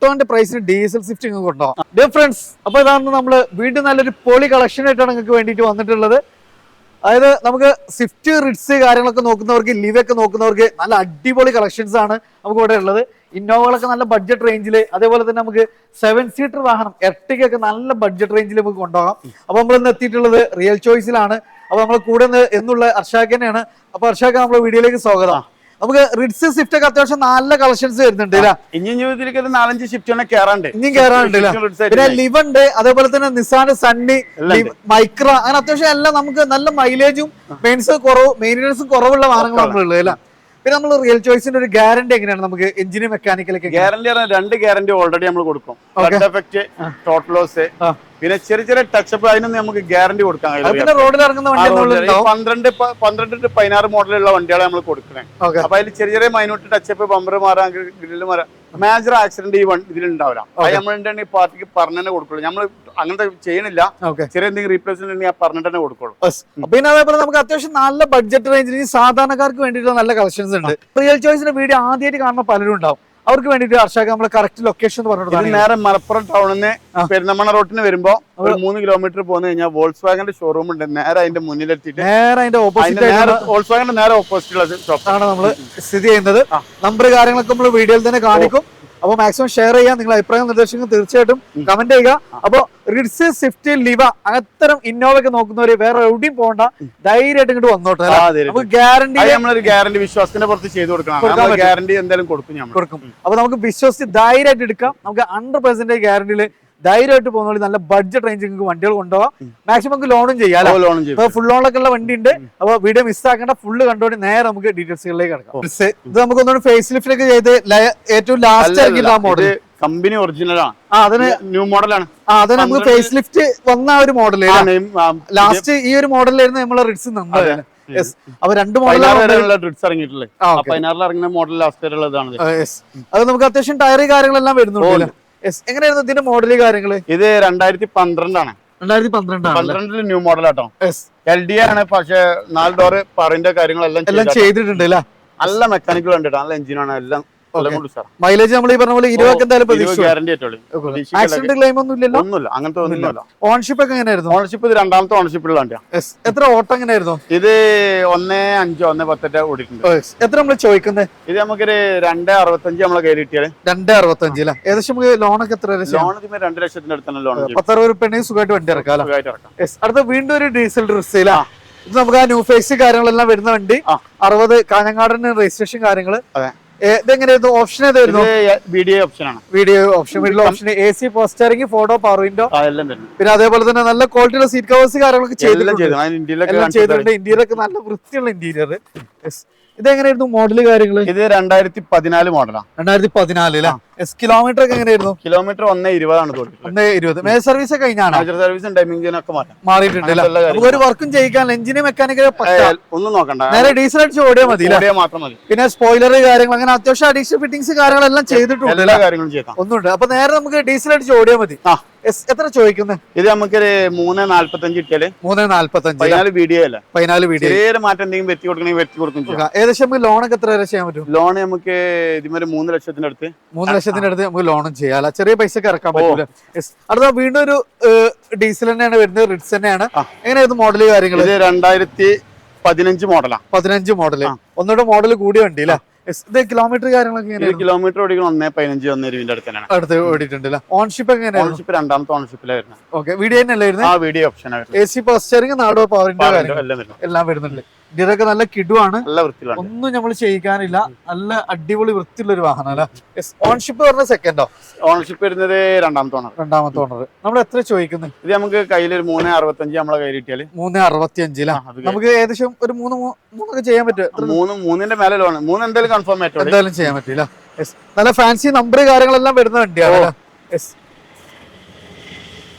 ഒക്ടോന്റെ പ്രൈസിന് diesel Swift കൊണ്ടോ friends അപ്പൊ ഇതാണ് നമ്മൾ വീണ്ടും നല്ലൊരു പൊളി കളക്ഷൻ ആയിട്ടാണ് നിങ്ങൾക്ക് വേണ്ടിയിട്ട് വന്നിട്ടുള്ളത്. അതായത് നമുക്ക് സ്വിഫ്റ്റ് റിഡ്സ് കാര്യങ്ങളൊക്കെ നോക്കുന്നവർക്ക് ലിവ് ഒക്കെ നോക്കുന്നവർക്ക് നല്ല അടിപൊളി കളക്ഷൻസ് ആണ് നമുക്ക് ഇവിടെ ഉള്ളത്. ഇന്നോവകളൊക്കെ നല്ല ബഡ്ജറ്റ് റേഞ്ചിൽ അതേപോലെ തന്നെ നമുക്ക് സെവൻ സീറ്റർ വാഹനം എർട്ടിക്കൊക്കെ നല്ല ബഡ്ജറ്റ് റേഞ്ചിൽ നമുക്ക് കൊണ്ടുപോകാം. അപ്പൊ നമ്മൾ ഇന്ന് എത്തിയിട്ടുള്ളത് റിയൽ ചോയ്സിലാണ് അപ്പൊ നമ്മൾ കൂടെ എന്നുള്ള അർഷാഖ് തന്നെയാണ്. അപ്പൊ അർഷാഖ് നമ്മുടെ വീഡിയോയിലേക്ക് സ്വാഗതം. നമുക്ക് റിഡ്സ് സ്വിഫ്റ്റ് ഒക്കെ അത്യാവശ്യം നല്ല കളക്ഷൻസ് വരുന്നുണ്ട് ഇനി ഒരു നാലഞ്ച് ഷിഫ്റ്റ് ഇനിയും? പിന്നെ ലിവ് ഉണ്ട് അതേപോലെ തന്നെ നിസാൻ സണ്ണി മൈക്ര അങ്ങനെ അത്യാവശ്യം എല്ലാം നമുക്ക് നല്ല മൈലേജും മെയിൻസ് കുറവ് മെയിന്റനൻസും കുറവുള്ള വാഹനങ്ങളാണ് ഉള്ളത്. അല്ല പിന്നെ നമ്മൾ റിയൽ ചോയ്സിന്റെ ഒരു ഗ്യാരണ്ടി എങ്ങനെയാണ് നമുക്ക് എഞ്ചിന് മെക്കാനിക്കലൊക്കെ ഗ്യാരണ്ടി പറഞ്ഞാൽ രണ്ട് ഗ്യാരണ്ടി ഓൾറെഡി നമ്മൾ കൊടുക്കും. ഫ്ലഡ് എഫക്ട് ടോട്ടൽ ലോസ് പിന്നെ ചെറിയ ചെറിയ ടച്ചപ്പ് അതിനൊന്നും നമുക്ക് ഗ്യാരണ്ടി കൊടുക്കാൻ കഴിയില്ല. റോഡിൽ ഇറങ്ങുന്ന പന്ത്രണ്ട് പന്ത്രണ്ട് ടു പതിനാറ് മോഡലുള്ള വണ്ടികളെ നമ്മൾ കൊടുക്കണേ. ഓക്കെ അപ്പൊ അതിൽ ചെറിയ ചെറിയ മൈനൂട്ട് ടച്ചപ്പ് ബമ്പർ മാറാൻ ഗ്രില്ല് മാറാൻ മേജർ ആക്സിഡന്റ് ഈ വണ്ടി ഇതിലുണ്ടാവില്ല. അത് ഈ പാർട്ടിക്ക് പറഞ്ഞു തന്നെ കൊടുക്കുള്ളൂ. നമ്മൾ അങ്ങനത്തെ ചെയ്യണില്ല. ചെറിയ എന്തെങ്കിലും റീപ്ലേസ്മെന്റ് ഉണ്ടെങ്കിൽ പറഞ്ഞിട്ട് തന്നെ കൊടുക്കുള്ളൂ. പിന്നെ അതേപോലെ നമുക്ക് അത്യാവശ്യം നല്ല ബഡ്ജറ്റ് റേഞ്ചിൽ സാധാരണക്കാർക്ക് വേണ്ടിയിട്ടുള്ള നല്ല കളക്ഷൻസ് ഉണ്ട്. റിയൽ ചോയ്സിന്റെ വീഡിയോ ആദ്യമായിട്ട് കാണുന്ന പലരും ഉണ്ടാവും. അവർക്ക് വേണ്ടിയിട്ട് അർഷാഖ് നമ്മൾ കറക്റ്റ് ലൊക്കേഷൻ ഇത് നേരെ മലപ്പുറം ടൗണിൽ നിന്ന് പെരുന്തമണ്ണ റോട്ടിന് വരുമ്പോ ഒരു മൂന്ന് കിലോമീറ്റർ പോന്നു കഴിഞ്ഞാൽ വോൾസ് വാഗന്റെ ഷോറൂം ഉണ്ട്. നേരെ അതിന്റെ മുന്നിലെത്തിയിട്ട് നേരെ അതിന്റെ ഓപ്പോസിറ്റ് വോൾസ് വാഗന്റെ നേരെ ഓപ്പോസിറ്റ് ഉള്ള ഷോപ്പ് ആണ് നമ്മൾ സ്ഥിതി ചെയ്യുന്നത്. നമ്പർ കാര്യങ്ങളൊക്കെ നമ്മൾ വീഡിയോയിൽ തന്നെ കാണിക്കും. അപ്പൊ മാക്സിമം ഷെയർ ചെയ്യാൻ നിങ്ങൾ അഭിപ്രായം നിർദ്ദേശങ്ങൾ തീർച്ചയായിട്ടും കമന്റ് ചെയ്യുക. അപ്പൊ റിഡ്സ് സ്വിഫ്റ്റ് ലിവ അത്തരം ഇന്നോവ ഒക്കെ നോക്കുന്നവര് വേറെ എവിടെയും പോകണ്ട. ധൈര്യമായിട്ട് ഇങ്ങോട്ട് വന്നോട്ടെ. നമുക്ക് ഗ്യാരണ്ടി നമ്മളൊരു ഗ്യാരണ്ടി വിശ്വാസത്തിന്റെ പുറത്ത് ചെയ്ത് കൊടുക്കണം. ഗ്യാരണ്ടി എന്തായാലും കൊടുക്കും കൊടുക്കും. അപ്പൊ നമുക്ക് വിശ്വസിച്ച് ധൈര്യമായിട്ട് എടുക്കാം. നമുക്ക് ഹൺഡ്രഡ് പെർസെന്റേജ് ഗ്യാരണ്ടിയിൽ ധൈര്യമായിട്ട് പോകുന്ന നല്ല ബഡ്ജറ്റ് റേഞ്ച് നിങ്ങൾക്ക് വണ്ടികൾ കൊണ്ടുപോകാം. മാക്സിമം നമുക്ക് ലോണും ചെയ്യാം അല്ലേ? ലോണും ചെയ്യും. ഫുൾ ലോണൊക്കെ ഉള്ള വണ്ടി ഉണ്ട് അപ്പൊ വീഡിയോ മിസ് ആക്കേണ്ട. ഫുള്ള് കണ്ടോണ്ട് നേരെ നമുക്ക് ഡീറ്റെയിൽസുകളിലേക്ക് കിടക്കാം. ഇത് നമുക്ക് ഒന്നുകൂടി ഫേസ് ലിഫ്റ്റിലൊക്കെ ചെയ്ത് ഏറ്റവും ലാസ്റ്റ് ഇറങ്ങിയിട്ട് ആ മോഡൽ കമ്പനി ഒറിജിനലാണ് ആ അതിന് ന്യൂ മോഡലാണ് ആ അത് നമുക്ക് ഫേസ് ലിഫ്റ്റ് വന്ന ആ ഒരു മോഡൽ ലാസ്റ്റ് ഈ ഒരു മോഡലായിരുന്നു നമ്മളെ റിഡ്സ് അപ്പൊ രണ്ട് മോഡലാണ് ഇറങ്ങിയിട്ടുള്ളത്. പതിനാറിൽ ഇറങ്ങുന്ന മോഡൽ ലാസ്റ്റ് വരെയുള്ളതാണ്. അത് നമുക്ക് അത്യാവശ്യം ടയർ കാര്യങ്ങളെല്ലാം വരുന്നുണ്ട് എങ്ങനെയായിരുന്നു ഇതിന്റെ മോഡൽ കാര്യങ്ങൾ ഇത് രണ്ടായിരത്തി പന്ത്രണ്ടാണ് രണ്ടായിരത്തി പന്ത്രണ്ടാണ് പന്ത്രണ്ടിൽ new model auto L D ആണ് പക്ഷെ നാല് ഡോർ പറന്റെ കാര്യങ്ങളെല്ലാം എല്ലാം ചെയ്തിട്ടുണ്ട്. അല്ല നല്ല മെക്കാനിക്കൽ ഉണ്ട് നല്ല എഞ്ചിനാണ് എല്ലാം മൈലേജ് നമ്മൾ ഈ പറഞ്ഞ പോലെ ഇരുപത് എന്തായാലും ആക്സിഡന്റ് ക്ലെയിം ഒന്നും ഇല്ലല്ലോ? ഒന്നുമില്ല. അങ്ങനത്തെ ഒന്നുമില്ല. ഓൺഷിപ്പ് ഒക്കെ എങ്ങനെയായിരുന്നു? ഓണർഷിപ്പ് ഇത് രണ്ടാമത്തെ വണ്ടിയാണ് യെസ് എത്ര ഓട്ടം എങ്ങനെയായിരുന്നു? ഇത് ഒന്നേ അഞ്ചോ ഒന്നേ പത്തൊക്കെ ഓടിയിട്ടുണ്ട്. എത്ര നമ്മൾ ചോദിക്കുന്നത് ഇത് നമുക്കൊരു രണ്ട് അറുപത്തഞ്ച് നമ്മളെ കയ്യിൽ കിട്ടിയത് രണ്ട് അറുപത്തഞ്ച് അല്ലേ ഏകദേശം നമുക്ക് ലോണൊക്കെ എത്ര? ലോൺ രണ്ട് ലക്ഷത്തിന്റെ അടുത്താണ് ലോൺ പത്തറുപത് റുപ്യ സുഖമായിട്ട് വണ്ടി ഇറക്കാം അടുത്ത വീണ്ടും ഒരു ഡീസൽ ഡ്രസ്സിലാ ഇത് നമുക്ക് ആ ന്യൂ ഫേസ് കാര്യങ്ങളെല്ലാം വരുന്ന വണ്ടി. അറുപത് കാഞ്ഞങ്ങാടിന് രജിസ്ട്രേഷൻ കാര്യങ്ങൾ. ഇതെങ്ങനെയായിരുന്നു ഓപ്ഷൻ ഏതായിരുന്നു? വീഡിയോ ഓപ്ഷൻ ആണ്. Video option video option A C power steering photo power window എല്ലാം തന്നെ. പിന്നെ അതേപോലെ തന്നെ നല്ല ക്വാളിറ്റിയുള്ള സീറ്റ് കവേഴ്സ് കാര്യങ്ങളൊക്കെ. ചെയ്തിട്ടുണ്ട്. ഇന്ത്യയിലൊക്കെ നല്ല വൃത്തിയുള്ള ഇന്റീരിയർ ഇതെങ്ങനെയായിരുന്നു മോഡൽ കാര്യങ്ങൾ ഇത് രണ്ടായിരത്തി പതിനാല് മോഡലാണ് രണ്ടായിരത്തി പതിനാല് എസ് കിലോമീറ്റർ ഒക്കെ എങ്ങനെയായിരുന്നു? കിലോമീറ്റർ ഒന്നേ ഇരുപതാണ് ഒന്ന് ഇരുപത്. സർവീസ് കഴിഞ്ഞാണ്? സർവീസും ടൈമിംഗ് ഒക്കെ മാറിയിട്ടുണ്ട് ഒരു വർക്കും ചെയ്യിക്കാൻ എഞ്ചിന് മെക്കാനിക്കൽ ഏ, ഒന്നും നോക്കണ്ട. നേരെ ഡീസൽ അടിച്ച് ഓടിയാൽ മതി? മാത്രം മതി. പിന്നെ സ്പോയിലർ കാര്യങ്ങൾ അങ്ങനെ അത്യാവശ്യം അഡീഷണൽ ഫിറ്റിംഗ്സ് കാര്യങ്ങളെല്ലാം ചെയ്തിട്ടുണ്ട് ഒന്നുണ്ട്. അപ്പൊ നേരെ നമുക്ക് ഡീസൽ അടിച്ച് ഓടിയാൽ മതി. എത്ര ചോദിക്കുന്നത് ഇത് നമുക്കൊരു മൂന്ന് നാല്പത്തഞ്ച് കിട്ടിയാൽ മൂന്ന് നാല്പത്തഞ്ച് പതിനാല് വീഡിയോ അല്ല? പതിനാല് വീഡിയോ. മാറ്റം എന്തെങ്കിലും വെറ്റി കൊടുക്കണമെങ്കിൽ വെറ്റി കൊടുക്കും ഏകദേശം നമുക്ക് ലോണൊക്കെ എത്ര വരെ ചെയ്യാൻ പറ്റും? ലോൺ നമുക്ക് ഇതിമൊരു മൂന്ന് ലക്ഷത്തിന്റെ അടുത്ത്. മൂന്ന് ലക്ഷത്തിന്റെ അടുത്ത് നമുക്ക് ലോണും ചെയ്യാം ചെറിയ പൈസ ഒക്കെ ഇറക്കാൻ പറ്റില്ല അടുത്ത വീണ്ടും ഒരു ഡീസൽ തന്നെയാണ് വരുന്നത് റിഡ്സ് തന്നെയാണ്. എങ്ങനെയായിരുന്നു മോഡൽ കാര്യങ്ങൾ രണ്ടായിരത്തി പതിനഞ്ച് മോഡലാണ് പതിനഞ്ച് മോഡൽ. ഒന്നുകൂടെ മോഡൽ കൂടിയ വണ്ടി അല്ലേ? ഇത് കിലോമീറ്റർ കാര്യങ്ങളൊക്കെ കിലോമീറ്റർ ഓടിക്കണം ഒന്നേ പതിനഞ്ച് ഒന്നേ ഇരുപതിന്റെ അടുത്ത് തന്നെയാണ് അടുത്ത് ഓടിയിട്ടുണ്ട് അല്ലേ? ഓൺഷിപ്പ് എങ്ങനെയാണ് ഓൺഷിപ്പ് രണ്ടാമത്തെ ഓണർഷിപ്പിലാണ് വരുന്നത്. ഓക്കെ വീഡിയോ തന്നെ അല്ലായിരുന്നു ആ video option A C power steering നാടോ പവറിന്റെ എല്ലാം വരുന്നുണ്ട്. ഇതൊക്കെ നല്ല കിടുവാണ്. ഒന്നും നമ്മൾ ചെയ്യിക്കാനില്ല. നല്ല അടിപൊളി വൃത്തിയുള്ള ഒരു വാഹനം അല്ലെ? ഓൺഷിപ്പ് പറഞ്ഞ സെക്കൻഡോ ഓൺഷിപ്പ് വരുന്നത് രണ്ടാമത്തെ ഓണർ രണ്ടാമത്തെ ഓണർ നമ്മൾ എത്ര ചോദിക്കുന്നത് ഇത് നമുക്ക് കയ്യിൽ ഒരു മൂന്ന് അറുപത്തഞ്ച് നമ്മളെ കയ്യിൽ കിട്ടിയാൽ. മൂന്ന് അറുപത്തി അഞ്ചിലാ നമുക്ക് ഏകദേശം ഒരു മൂന്ന് മൂന്നൊക്കെ ചെയ്യാൻ പറ്റും മൂന്ന് മൂന്നിന്റെ മേലെ ലോൺ മൂന്ന് എന്തായാലും കൺഫേം ആയിട്ടോ എന്തായാലും ചെയ്യാൻ പറ്റില്ല. നല്ല ഫാൻസി നമ്പർ കാര്യങ്ങളെല്ലാം വരുന്ന വണ്ടിയാണ്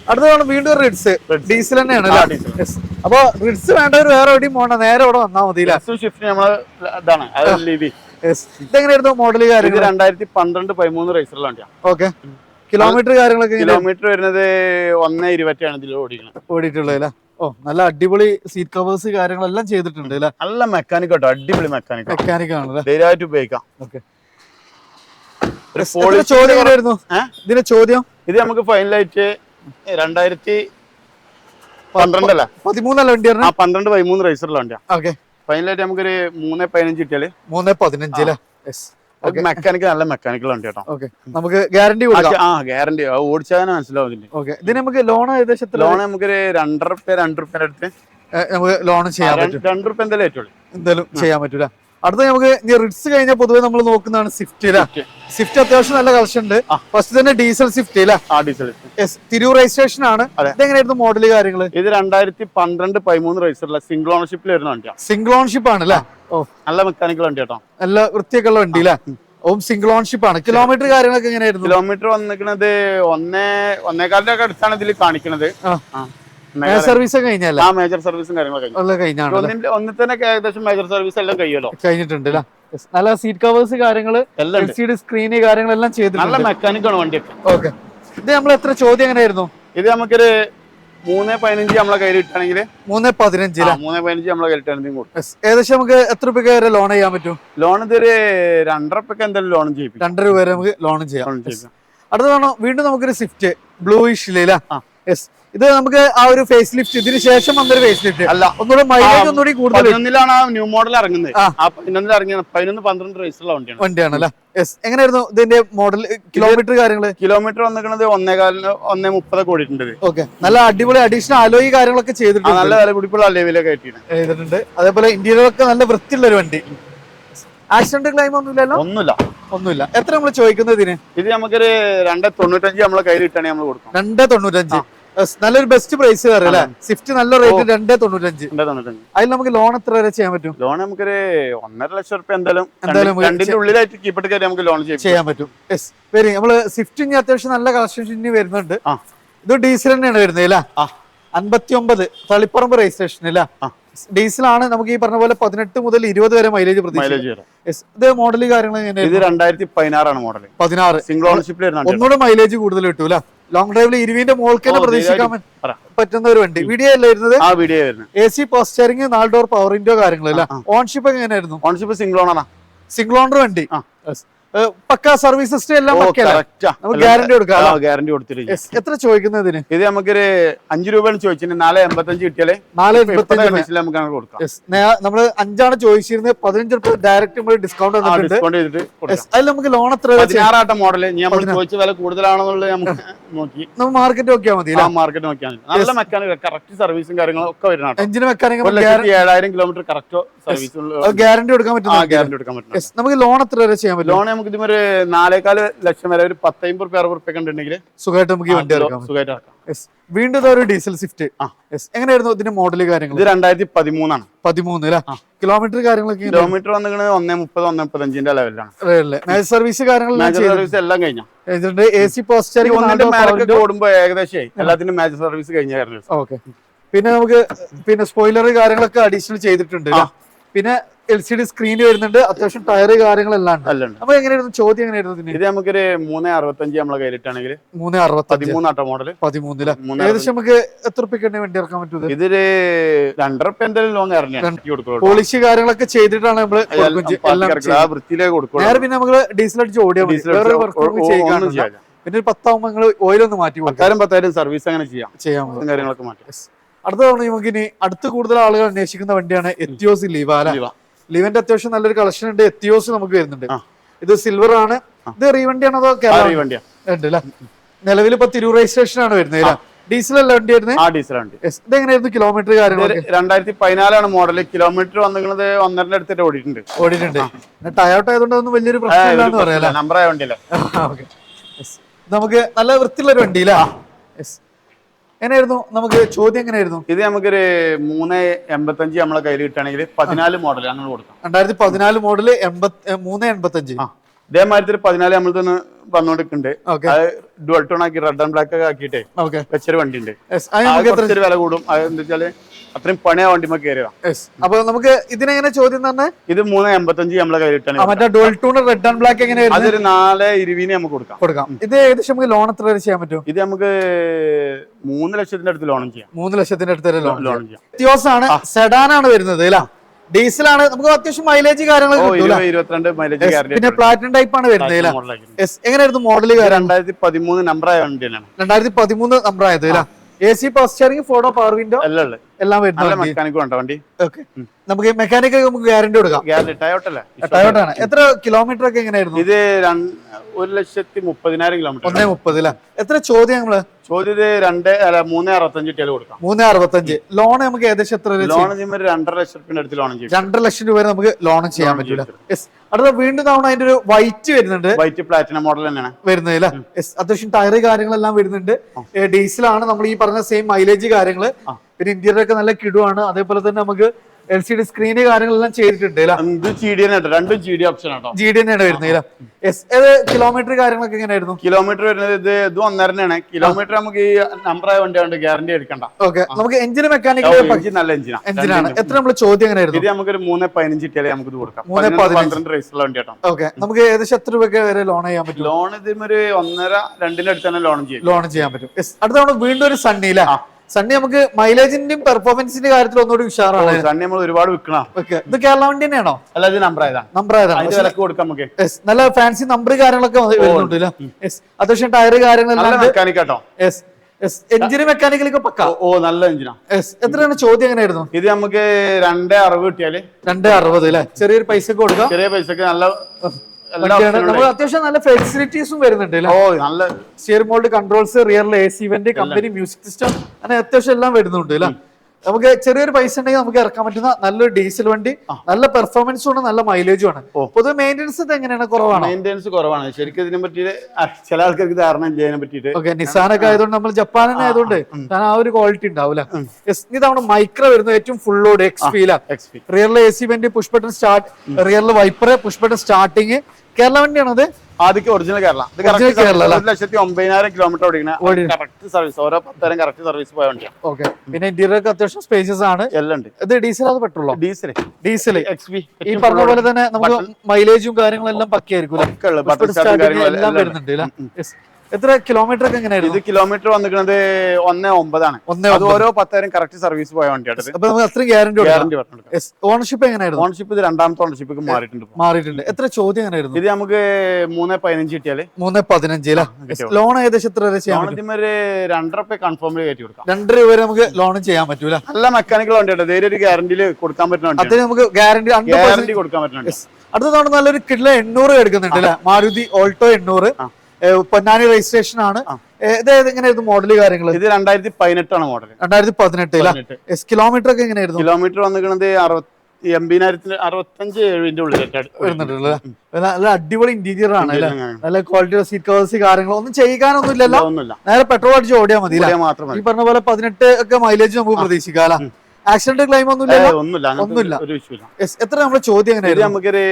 അടുത്തതാണ് വീണ്ടും റിഡ്സ് ഡീസൽ തന്നെയാണ് അപ്പൊ റിഡ്സ് വേണ്ടവർ വേറെ എവിടെയും പോകണ്ട നേരെ ഇവിടെ വന്നാൽ മതി ഇതെങ്ങനെയായിരുന്നു മോഡൽ കാര്യങ്ങൾ രണ്ടായിരത്തി പന്ത്രണ്ട് പതിമൂന്ന് റേസറിൽ വണ്ടിയാണ് ഓക്കെ കിലോമീറ്റർ കാര്യങ്ങളൊക്കെ കിലോമീറ്റർ വരുന്നത് ഒന്ന് ഇരുപത്തിയാണ് ഇതിൽ ഓടിക്കുന്നത് ഓടിയിട്ടുള്ളത് അല്ലേ? ഓ നല്ല അടിപൊളി സീറ്റ് കവേഴ്സ് കാര്യങ്ങളെല്ലാം ചെയ്തിട്ടുണ്ട് അല്ലേ? നല്ല മെക്കാനിക് കേട്ടോ അടിപൊളി മെക്കാനിക് മെക്കാനിക് ആണല്ലേ ധൈര്യമായിട്ട് ഉപയോഗിക്കാം. ഓക്കെ ചോദ്യം ഇതിന്റെ ചോദ്യം? ഇത് നമുക്ക് ഫൈനലായിട്ട് രണ്ടായിരത്തി പന്ത്രണ്ടല്ല? പതിമൂന്നല്ല വണ്ടി ആ പന്ത്രണ്ട് പതിമൂന്ന് റൈസറിലെ വണ്ടിയാ. ഓക്കെ. ഫൈനലായിട്ട് നമുക്കൊരു മൂന്ന് പതിനഞ്ച് കിട്ടിയാൽ? മൂന്ന് പതിനഞ്ച് അല്ലേ നല്ല മെക്കാനിക്കൽ വണ്ടി കേട്ടോ നമുക്ക് ഗ്യാരണ്ടി ആ ഗ്യാരണ്ടി ഓടിച്ചാൽ മനസ്സിലാവും ഓക്കെ. ഇതിന് നമുക്ക് ലോൺ ഏകദേശം ലോൺ നമുക്കൊരു രണ്ടര രണ്ട് അടുത്ത്. ഏ, നമുക്ക് ലോൺ ചെയ്യാൻ പറ്റും. രണ്ട് എന്തായാലും ചെയ്യാൻ പറ്റൂല അടുത്ത നമുക്ക് ഇനി റിഡ്സ് കഴിഞ്ഞാൽ പൊതുവെ നമ്മൾ നോക്കുന്നതാണ് സ്വിഫ്റ്റ് സ്വിഫ്റ്റ് അത്യാവശ്യം നല്ല കളക്ഷൻ ഉണ്ട്. ഫസ്റ്റ് തന്നെ ഡീസൽ സ്വിഫ്റ്റ് അല്ലേ ആ ഡീസൽ യെസ് തിരൂർ രജിസ്ട്രേഷൻ ആണ്. ഇതെങ്ങനെയായിരുന്നു മോഡൽ കാര്യങ്ങൾ ഇത് രണ്ടായിരത്തി പന്ത്രണ്ട് പതിമൂന്ന് രജിസ്റ്ററിലെ സിംഗിൾ ഓണർഷിപ്പിൽ വരുന്ന വണ്ടിയാണ് സിംഗിൾ ഓണർഷിപ്പ് ആണ് അല്ലേ ഓ. നല്ല മെക്കാനിക്കൽ വണ്ടി കേട്ടോ. നല്ല വൃത്തിയൊക്കെ ഉള്ള വണ്ടി അല്ലേ ഓം സിംഗിൾ ഓണർഷിപ്പ് ആണ്. കിലോമീറ്റർ കാര്യങ്ങളൊക്കെ എങ്ങനെയായിരുന്നു? കിലോമീറ്റർ വന്നിരിക്കുന്നത് ഒന്നേ ഒന്നേകാലിന്റെ ഒക്കെ അടുത്താണ് ഇതിൽ കാണിക്കുന്നത്. സർവീസ് കഴിഞ്ഞല്ലേ? ആ മേജർ സർവീസും കാര്യങ്ങളൊക്കെ കഴിഞ്ഞു. ഒന്നിൽ തന്നെ ഏകദേശം മേജർ സർവീസ് എല്ലാം കഴിയുമല്ലോ? കഴിഞ്ഞിട്ടുണ്ട് നല്ല സീറ്റ് കവേഴ്സ് കാര്യങ്ങൾ എല്ലാം എൽ ഉണ്ട് സി ഡി സ്ക്രീന് കാര്യങ്ങളെല്ലാം നല്ല ചെയ്തിട്ടുണ്ട് വണ്ടിയൊക്കെ ഓക്കെ ഇത് നമ്മൾ എത്ര ചോദ്യം എങ്ങനെയായിരുന്നു? ഇത് നമുക്കൊരു മൂന്ന് പതിനഞ്ച് നമ്മളെ കയ്യിൽ ഇട്ടാണെങ്കിൽ മൂന്ന് പതിനഞ്ച് മൂന്ന് പതിനഞ്ച് നമ്മളെ കയ്യിൽ. ഏകദേശം നമുക്ക് എത്ര രൂപ വരെ ലോൺ ചെയ്യാൻ പറ്റും? ലോൺ ഇതൊരു രണ്ടര രൂപയ്ക്ക് എന്തായാലും ലോൺ ചെയ്യും രണ്ടര രൂപ വരെ നമുക്ക് ലോൺ ചെയ്യാം. അടുത്തതാണോ വീണ്ടും നമുക്കൊരു സ്വിഫ്റ്റ് ബ്ലൂ ഇഷില്ല ആ. യെസ് ഇത് നമുക്ക് ആ ഒരു ഫേസ് ലിഫ്റ്റ് ഇതിന് ശേഷം വന്നൊരു ഫേസ് ലിഫ്റ്റ് അല്ല. ഒന്നുകൂടെ മൈലേജ് ഒന്നുകൂടി കൂടുതൽ. പതിനൊന്നിലാണ് ആ ന്യൂ മോഡൽ ഇറങ്ങുന്നത്. ആ. പതിനൊന്നിൽ ഇറങ്ങിയ പതിനൊന്ന് പന്ത്രണ്ട് റേസുള്ള വണ്ടിയാണ്. വണ്ടിയാണ് അല്ലേ യെസ് എങ്ങനെയായിരുന്നു ഇതിന്റെ മോഡൽ കിലോമീറ്റർ കാര്യങ്ങൾ? കിലോമീറ്റർ വന്നിരിക്കുന്നത് ഒന്നേകാലിന് ഒന്നേ മുപ്പത് കൂടിയിട്ടുണ്ട്. ഓക്കെ നല്ല അടിപൊളി അഡീഷണൽ അലോയി കാര്യങ്ങളൊക്കെ ചെയ്തിട്ടുണ്ട്. നല്ല വില പിടിപ്പുള്ള ലെവലൊക്കെ ആയിട്ടാണ് ചെയ്തിട്ടുണ്ട്. അതേപോലെ ഇന്റീരിയർ ഒക്കെ നല്ല വൃത്തിയുള്ള ഒരു വണ്ടി ആക്സിഡന്റ് ക്ലൈം ഒന്നുമില്ലല്ലോ ഒന്നുമില്ല. ഒന്നുമില്ല. എത്ര നമ്മൾ ചോദിക്കുന്നത് ഇതിന്? ഇത് നമുക്കൊരു രണ്ട് തൊണ്ണൂറ്റഞ്ച് നമ്മളെ കയ്യിൽ ഇട്ടാണ് നമ്മൾ കൊടുക്കും. രണ്ട് തൊണ്ണൂറ്റഞ്ച്. നല്ലൊരു ബെസ്റ്റ് പ്രൈസ് അല്ലേ? സ്വിഫ്റ്റ് നല്ല റേറ്റ് രണ്ടേ തൊണ്ണൂറ്റഞ്ച്. അതിൽ നമുക്ക് ലോൺ എത്ര വരെ ചെയ്യാൻ പറ്റും? ലോൺ നമുക്കൊരു ഒന്നര ലക്ഷം റുപ്യ എന്തായാലും രണ്ടിന്റെ ഉള്ളിലായിട്ട് കീപ്പിട്ട് കയറി നമുക്ക് ലോൺ ചെയ്യും ചെയ്യാൻ പറ്റും. യെസ് വരും. നമ്മൾ സ്വിഫ്റ്റ് ഇനി അത്യാവശ്യം നല്ല കളക്ഷൻ ഇനി വരുന്നുണ്ട്. ഇത് ഡീസൽ തന്നെയാണ് വരുന്നത് അല്ലേ. അൻപത്തി ഒമ്പത് തളിപ്പറമ്പ് രജിസ്ട്രേഷൻ അല്ല. ഡീസലാണ് നമുക്ക് ഈ പറഞ്ഞ പോലെ പതിനെട്ട് മുതൽ ഇരുപത് വരെ മൈലേജ്. ഇത് മോഡൽ കാര്യങ്ങൾ ഇത് എങ്ങനെയാണ് രണ്ടായിരത്തി പതിനാറാണ് മോഡൽ പതിനാറ് സിംഗിൾ ഓണർഷിപ്പിൽ ഒന്നുകൂടെ മൈലേജ് കൂടുതൽ കിട്ടൂല ലോങ് ഡ്രൈവിൽ ഇരുവിന്റെ മോൾക്ക് തന്നെ പ്രതീക്ഷിക്കാൻ പറ്റുന്ന ഒരു വണ്ടി. വീഡിയോ അല്ലായിരുന്നത് ആ വീഡിയോ എ സി പോസ്റ്ററിംഗ് നാല് ഡോർ പവറിന്റെ കാര്യങ്ങളല്ല ഓൺഷിപ്പ് എങ്ങനെയായിരുന്നു? ഓൺഷിപ്പ് സിംഗിൾ ഓണറാ സിംഗിൾ ഓണർ വണ്ടി. പക്ക സർവീസ് സിസ്റ്റം എല്ലാം guarantee കൊടുക്കാം, ഗ്യാരണ്ടി കൊടുത്തിട്ട്. എത്ര ചോദിക്കുന്നതിന് ഇത് നമുക്കൊരു അഞ്ച് രൂപയാണ് ചോദിച്ചിട്ട് നാല് എൺപത്തഞ്ച് കിട്ടിയാലേ നാല് നമുക്ക് കൊടുക്കാം. നമ്മൾ അഞ്ചാണ് ചോദിച്ചിരുന്നത്. പതിനഞ്ച് റുപ്യ ഡയറക്റ്റ് നമ്മൾ ഡിസ്കൗണ്ട് ഡിസ്കൗണ്ട് ചെയ്തിട്ട് അതിൽ നമുക്ക് ലോൺ എത്ര ആട്ട മോഡൽ ഇനി നമ്മൾ ചോദിച്ച വില കൂടുതലാണെന്നുള്ളത് നമുക്ക് നോക്കി. നമ്മൾ മാർക്കറ്റ് നോക്കിയാൽ മതി മാർക്കറ്റ് നോക്കിയാൽ മതി. നല്ല മെക്കാനിക് കറക്റ്റ് സർവീസും കാര്യങ്ങളും ഒക്കെ വരുന്ന. എഞ്ചിന് മെക്കാനിക് ഏഴായിരം കിലോമീറ്റർ കറക്റ്റ് സർവീസ് ഗ്യാരണ്ടി കൊടുക്കാൻ പറ്റും ഗ്യാരണ്ടി കൊടുക്കാൻ പറ്റും. നമുക്ക് ലോൺ എത്ര വരെ ചെയ്യാൻ പറ്റും? ലോൺ നമുക്ക് ഇതും ഒരു നാലേകാൽ ലക്ഷം വരെ ഒരു പത്തമ്പത് റുപ്യ അറുപത് റുപ്യ കണ്ടിട്ടുണ്ടെങ്കിൽ സുഖമായിട്ട് നമുക്ക് ഈ വണ്ടി ഇറക്കാം സുഖമായിട്ട് ഇറക്കാം വീണ്ടും ഒരു ഡീസൽ സ്വിഫ്റ്റ് എങ്ങനെയായിരുന്നു ഇതിന്റെ മോഡൽ കാര്യങ്ങൾ ഇത് രണ്ടായിരത്തി പതിമൂന്നാണ് പതിമൂന്ന് അല്ലേ? കിലോമീറ്റർ കാര്യങ്ങളൊക്കെ കിലോമീറ്റർ വന്നിട്ട് ഒന്നേ മുപ്പത് ഒന്നേ മുപ്പത്തഞ്ചിന്റെ ലെവലിലാണ് സർവീസ് കാര്യങ്ങളെല്ലാം സർവീസ് എല്ലാം കഴിഞ്ഞ. എ സി മേലൊക്കെ ഓടുമ്പോ ഏകദേശം എല്ലാത്തിന്റെ മേജർ സർവീസ് കഴിഞ്ഞായിരുന്നു. ഓക്കെ പിന്നെ നമുക്ക് പിന്നെ സ്പോയിലർ കാര്യങ്ങളൊക്കെ അഡീഷണൽ ചെയ്തിട്ടുണ്ട്? പിന്നെ എൽ സി ഡി സ്ക്രീൻ വരുന്നുണ്ട്. അത്യാവശ്യം ടയർ കാര്യങ്ങളെല്ലാം ഉണ്ട്. അപ്പൊ എങ്ങനെയായിരുന്നു? ചോദ്യം എങ്ങനെയായിരുന്നു ഇത് നമുക്കൊരു മൂന്ന് അറുപത്തഞ്ച് നമ്മളെ കയ്യിലിട്ടാണെങ്കിൽ മൂന്ന് അറുപത്തഞ്ച്. മൂന്നാട്ടോ മോഡൽ പതിമൂന്നിൽ മൂന്ന് ഏകദേശം നമുക്ക് എത്ര റുപ്യക്ക് വണ്ടി ഇറക്കാൻ പറ്റും ഇത്? ഇതൊരു രണ്ടര എന്തായാലും ലോങ് ഇറങ്ങി പോളിഷ് കാര്യങ്ങളൊക്കെ ചെയ്തിട്ടാണ് നമ്മൾ കൊടുക്കും വൃത്തിയിലേക്ക് കൊടുക്കുള്ളൂ. നേരെ പിന്നെ നമുക്ക് ഡീസൽ അടിച്ച് ഓടിയാൽ വേറെ വർക്ക്. പിന്നെ ഒരു പത്താവുമ്പോ നിങ്ങൾ ഓയിലൊന്ന് മാറ്റി കൊടുക്കാം. പത്തായിരം പത്തായിരം സർവീസ് അങ്ങനെ ചെയ്യാം. ചെയ്യാം. കാര്യങ്ങളൊക്കെ മാറ്റാം. അടുത്ത തവണ നമുക്ക് ഇനി അടുത്ത് കൂടുതൽ ആളുകൾ അന്വേഷിക്കുന്ന വണ്ടിയാണ് എത്തിയോസ് ലീവാല. ലീവന്റെ അത്യാവശ്യം നല്ലൊരു കളക്ഷൻ ഉണ്ട്. എത്തിയോസ് നമുക്ക് വരുന്നുണ്ട്. ഇത് സിൽവർ ആണ്. ഇത് റീവണ്ടിയാണോ അതോ കേരള നിലവിൽ ഇപ്പൊ തിരൂർ രജിസ്ട്രേഷൻ ആണ് വരുന്നത് ഡീസൽ അല്ല വണ്ടി വരുന്നത്. ഇത് എങ്ങനെയായിരുന്നു കിലോമീറ്റർ കാര്യങ്ങൾ രണ്ടായിരത്തി പതിനാലാണ് മോഡൽ കിലോമീറ്റർ വന്നിരിക്കുന്നത് ഒന്നരന്റെ അടുത്തിട്ട് ഓടിയിട്ടുണ്ട്. ഓടിയിട്ടുണ്ട്. ടയോട്ട് ആയതുകൊണ്ട് അതൊന്നും വലിയൊരു പറയാം നമ്പർ ആയ വണ്ടിയല്ലേ? നമുക്ക് നല്ല വൃത്തിയുള്ള ഒരു വണ്ടി അല്ലേ? യെസ് എങ്ങനെയായിരുന്നു? നമുക്ക് ചോദ്യം എങ്ങനെയായിരുന്നു? ഇത് നമുക്കൊരു മൂന്ന് എൺപത്തഞ്ച് നമ്മളെ കയ്യിൽ കിട്ടുകയാണെങ്കിൽ പതിനാല് മോഡൽ അങ്ങനെ കൊടുക്കാം. രണ്ടായിരത്തി പതിനാല് മോഡൽ എൺപത്തി മൂന്ന് എൺപത്തഞ്ച്. ആ. ഇതേമാതിരി പതിനാല് നമ്മൾ തന്നെ വന്നോണ്ടിരിക്കുന്നുണ്ട് അത് ഡുവൽ ടോൺ ആക്കി റെഡ് ആൻഡ് ബ്ലാക്ക് ഒക്കെ ആക്കിയിട്ടേ ഓക്കെ വെച്ചൊരു വണ്ടി ഉണ്ട് കുറച്ചൊരു വില കൂടും. അത് എന്താ വെച്ചാൽ അത്രയും പണിയാ വണ്ടിമ കയറിയതാ യെസ് അപ്പൊ നമുക്ക് ഇതിനെങ്ങനെ ചോദ്യം തന്നെ? ഇത് മൂന്ന് എൺപത്തഞ്ച് നമ്മളെ ആ, കിട്ടുകയാണെങ്കിൽ മറ്റേ ടൂൺ റെഡ് ആൻഡ് ബ്ലാക്ക് അതൊരു നാല് ഇരുവിന് നമുക്ക് കൊടുക്കാം. കൊടുക്കാം. ഇത് ഏകദേശം നമുക്ക് ലോൺ എത്ര വരെ ചെയ്യാൻ പറ്റും? ഇത് നമുക്ക് മൂന്ന് ലക്ഷത്തിന്റെ അടുത്ത് ലോൺ ചെയ്യാം. മൂന്ന് ലക്ഷത്തിന്റെ അടുത്ത് ലോൺ ലോൺ ചെയ്യാം. എത്തിയോസ് ആണ് സെഡാൻ ആണ് വരുന്നത് അല്ല? ഡീസലാണ്. നമുക്ക് അത്യാവശ്യം മൈലേജ് കാര്യങ്ങൾ കാര്യങ്ങളൊക്കെ പിന്നെ പ്ലാറ്റിനം ടൈപ്പ് ആണ് വരുന്നത് എങ്ങനെയായിരുന്നു മോഡൽ രണ്ടായിരത്തി പതിമൂന്ന് നമ്പർ ആയ വണ്ടിയാണ് രണ്ടായിരത്തി പതിമൂന്ന് നമ്പർ ആയത് A C power steering photo power window എല്ലാം വരുന്നത് വണ്ടി. ഓക്കെ നമുക്ക് മെക്കാനിക് നമുക്ക് ഗ്യാരണ്ടി കൊടുക്കാം. ഗ്യാരണ്ടി ടയോട്ടല്ലേ ടയോട്ടാണ് എത്ര കിലോമീറ്റർ ഒക്കെ എങ്ങനെയായിരുന്നു? ഇത് ഒരു ലക്ഷത്തി മുപ്പതിനായിരം കിലോമീറ്റർ ഒന്നേ മുപ്പത് അല്ല? എത്ര ചോദ്യം നമ്മൾ ഇത് രണ്ട് അല്ല മൂന്ന് അറുപത്തഞ്ച് ടിയാൽ കൊടുക്കാം. മൂന്ന് അറുപത്തഞ്ച്. ലോൺ നമുക്ക് ഏകദേശം എത്ര ലോൺ ചെയ്യുമ്പോൾ ഒരു രണ്ടര രൂപയുടെ അടുത്ത് ലോൺ ചെയ്യും. രണ്ടര ലക്ഷം രൂപ നമുക്ക് ലോൺ ചെയ്യാൻ പറ്റില്ല. യെസ്. അടുത്ത വീണ്ടും തവണ അതിന്റെ ഒരു വൈറ്റ് വരുന്നുണ്ട്. വൈറ്റ് പ്ലാറ്റിനം മോഡൽ തന്നെയാണ്. വരുന്നത് അല്ലേ? യെസ്. അത്യാവശ്യം ടയർ കാര്യങ്ങളെല്ലാം വരുന്നുണ്ട്. ഡീസലാണ്. നമ്മൾ ഈ പറഞ്ഞ സെയിം മൈലേജ് കാര്യങ്ങൾ. പിന്നെ ഇന്റീരിയർ ഒക്കെ നല്ല കിടുവാണ്. അതേപോലെ തന്നെ നമുക്ക് എൽ സി ഡി സ്ക്രീന് കാര്യങ്ങളെല്ലാം ചെയ്തിട്ടുണ്ട് ജി ഡി തന്നെ രണ്ടും G D option auto. G D തന്നെയാണ് വരുന്നത് കിലോമീറ്റർ കാര്യങ്ങളൊക്കെ എങ്ങനെയായിരുന്നു? കിലോമീറ്റർ വരുന്നത് ഇത് ഇത് ഒന്നരനാണ് കിലോമീറ്റർ നമുക്ക് ഈ നമ്പർ ആയ വണ്ടി കൊണ്ട് ഗ്യാരണ്ടി എടുക്കണ്ട ഓക്കെ നമുക്ക് എഞ്ചിന് മെക്കാനിക്കൽ നല്ല എഞ്ചിനാണ് എഞ്ചിനാണ് എത്ര നമ്മൾ ചോദ്യം എങ്ങനെയായിരുന്നു ഇത് നമുക്കൊരു മൂന്ന് പതിനഞ്ച് ഇട്ടാലേ നമുക്ക് ഇത് കൊടുക്കാം. മൂന്ന്. പന്ത്രണ്ട് റേസുള്ള വണ്ടി കേട്ടോ ഓക്കെ നമുക്ക് ഏകദേശം എത്ര രൂപയ്ക്ക് വരെ ലോൺ ചെയ്യാൻ പറ്റും? ലോൺ ഇതിമൊരു ഒന്നര രണ്ടിന്റെ അടുത്ത് തന്നെ ലോൺ ചെയ്യും. ലോൺ ചെയ്യാൻ പറ്റും. അടുത്ത തവണ വീണ്ടും ഒരു സണ്ണി അല്ലേ ആ. സണ്ണി നമുക്ക് മൈലേജിന്റെയും പെർഫോമൻസിന്റെ കാര്യത്തിൽ ഒന്നുകൂടി ഉഷാറാണ്. സണ്ണി നമ്മൾ ഒരുപാട് വിൽക്കണം. ഇത് കേരള വണ്ടി തന്നെയാണോ? അല്ല ഇത് വിലക്ക് കൊടുക്കാം നമുക്ക്. യെസ് നല്ല ഫാൻസി നമ്പർ കാര്യങ്ങളൊക്കെ വരുന്നുണ്ട് അത്യാവശ്യം ടയർ കാര്യങ്ങളെല്ലാം കേട്ടോ യെസ് എഞ്ചിന് മെക്കാനിക്കലൊക്കെ പക്ക? ഓ, നല്ല എഞ്ചിനാ എത്രയാണ് ചോദ്യം എങ്ങനെയായിരുന്നു? ഇത് നമുക്ക് രണ്ടേ അറുപത് കിട്ടിയാൽ. രണ്ടേ അറുപത് അല്ലെ ചെറിയൊരു പൈസ കൊടുക്കാം. ചെറിയ പൈസക്ക് നല്ല option അത്യാവശ്യം നല്ല ഫെസിലിറ്റീസും വരുന്നുണ്ട് ഓ നല്ല steer mould controls റിയറിലെ A C vent company music system അങ്ങനെ അത്യാവശ്യം എല്ലാം വരുന്നുണ്ട് അല്ലേ? നമുക്ക് ചെറിയൊരു പൈസ ഉണ്ടെങ്കിൽ നമുക്ക് ഇറക്കാൻ പറ്റുന്ന നല്ലൊരു ഡീസൽ വണ്ടി നല്ല പെർഫോമൻസും ആണ് നല്ല മൈലേജും ആണ്. പൊതുവെ മെയിന്റെനൻസ് എങ്ങനെയാണ്? കുറവാണ്? മെയിന്റെനൻസ് കുറവാണ്. ശരിക്കും ഇതിനെ പറ്റിയിട്ട് ചില ആൾക്കാർക്ക് ധാരണ ചെയ്യാൻ പറ്റിയിട്ട്. ഓക്കെ നിസാനൊക്കെ ആയതുകൊണ്ട് നമ്മൾ ജപ്പാൻ തന്നെ ആയതുകൊണ്ട് താൻ ആ ഒരു ക്വാളിറ്റി ഉണ്ടാവില്ല ഇതാണ് മൈക്രോ വരുന്നത് ഏറ്റവും ഫുൾ ലോഡ് എക്സ് ഫീല റിയറിലെ A C vent push button start റിയറിൽ wiper push button starting Kerala വണ്ടിയാണോ അത് ആദ്യം ഒറിജിനൽ കേരള ഇത്. ഒരു ലക്ഷത്തി ഒമ്പതിനായിരം കിലോമീറ്റർ ഓടിക്കണ. കറക്റ്റ് സർവീസ് ഓരോ പത്തരം കറക്റ്റ് സർവീസ് പോയ വണ്ടിയാണ് ഓക്കെ പിന്നെ ഇന്റീരിയർ അത്യാവശ്യം സ്പേസസ് ആണ്. എല്ലാം ഉണ്ട്. ഇത് ഡീസൽ അത് പെട്രോളോ ഡീസൽ ഡീസൽ എക്സ് പി ഈ പറഞ്ഞ പോലെ തന്നെ നമുക്ക് മൈലേജും കാര്യങ്ങളെല്ലാം പക്കയായിരിക്കും എല്ലാം വരുന്നുണ്ട്. എത്ര കിലോമീറ്റർ ഒക്കെ എങ്ങനെയായിരുന്നു? ഇത് കിലോമീറ്റർ വന്നിരിക്കുന്നത് ഒന്നേ ഒമ്പതാണ് ഒന്നേ അത് ഓരോ പത്തായിരം കറക്റ്റ് സർവീസ് പോയ വണ്ടിയാണ് അപ്പൊ നമുക്ക് അത്രയും ഗ്യാരണ്ടി ഗ്യാരണ്ടി ഓണർഷിപ്പ് എങ്ങനെയായിരുന്നു? ഓണർഷിപ്പ് ഇത് രണ്ടാമത്തെ ഓണർഷിപ്പ് മാറിയിട്ടുണ്ട്. മാറിയിട്ടുണ്ട്. എത്ര ചോദ്യം എങ്ങനെയായിരുന്നു? ഇത് നമുക്ക് മൂന്ന് പതിനഞ്ച് കിട്ടിയാൽ. മൂന്ന് പതിനഞ്ച്. ലോൺ ഏകദേശം എത്ര വരെ ചെയ്യാം രണ്ടര രൂപ കൺഫേം കയറ്റി കൊടുക്കാം. രണ്ടര രൂപ വരെ നമുക്ക് ലോൺ ചെയ്യാൻ പറ്റൂല നല്ല മെക്കാനിക്കൽ വണ്ടിയാണ് ധൈര്യം ഒരു ഗ്യാരണ്ടിയിൽ കൊടുക്കാൻ പറ്റുന്ന അതിന് നമുക്ക് ഗ്യാരണ്ടി ഗ്യാരണ്ടി കൊടുക്കാൻ പറ്റുന്നുണ്ട്. അടുത്ത തവണ നല്ലൊരു കിട്ടില്ല എണ്ണൂറ് എടുക്കുന്നുണ്ട് അല്ലെ? മാരുതി ഓൾട്ടോ എണ്ണൂറ്. പൊന്നാനി രജിസ്ട്രേഷൻ ആണ്. എങ്ങനെയായിരുന്നു മോഡൽ കാര്യങ്ങൾ ഇത് രണ്ടായിരത്തി പതിനെട്ടാണ് മോഡൽ രണ്ടായിരത്തി പതിനെട്ട് കിലോമീറ്റർ ഒക്കെ എങ്ങനെയായിരുന്നു? കിലോമീറ്റർ വന്നിരിക്കുന്നത് അറുപത്തി എൺപതിനായിരത്തിന് അറുപത്തഞ്ച് ഏഴിന്റെ ഉള്ളിൽ വരുന്നുണ്ടല്ലോ നല്ല അടിപൊളി ഇന്റീരിയർ ആണ് നല്ല ക്വാളിറ്റി സീറ്റ് കവേഴ്സ് കാര്യങ്ങൾ ഒന്നും ചെയ്യാനൊന്നും ഇല്ലല്ലോ ഒന്നുമില്ല. നേരെ പെട്രോൾ അടിച്ച് ഓടിയാൽ മതി ഈ പറഞ്ഞ പോലെ പതിനെട്ട് ഒക്കെ മൈലേജ് നമുക്ക് പ്രതീക്ഷിക്കാം ആക്സിഡന്റ് ക്ലെയിം ഒന്നുമില്ല. ഒന്നുമില്ല. വിഷയമില്ല എത്ര നമ്മുടെ ചോദ്യം എങ്ങനെയായിരുന്നു? നമുക്കൊരു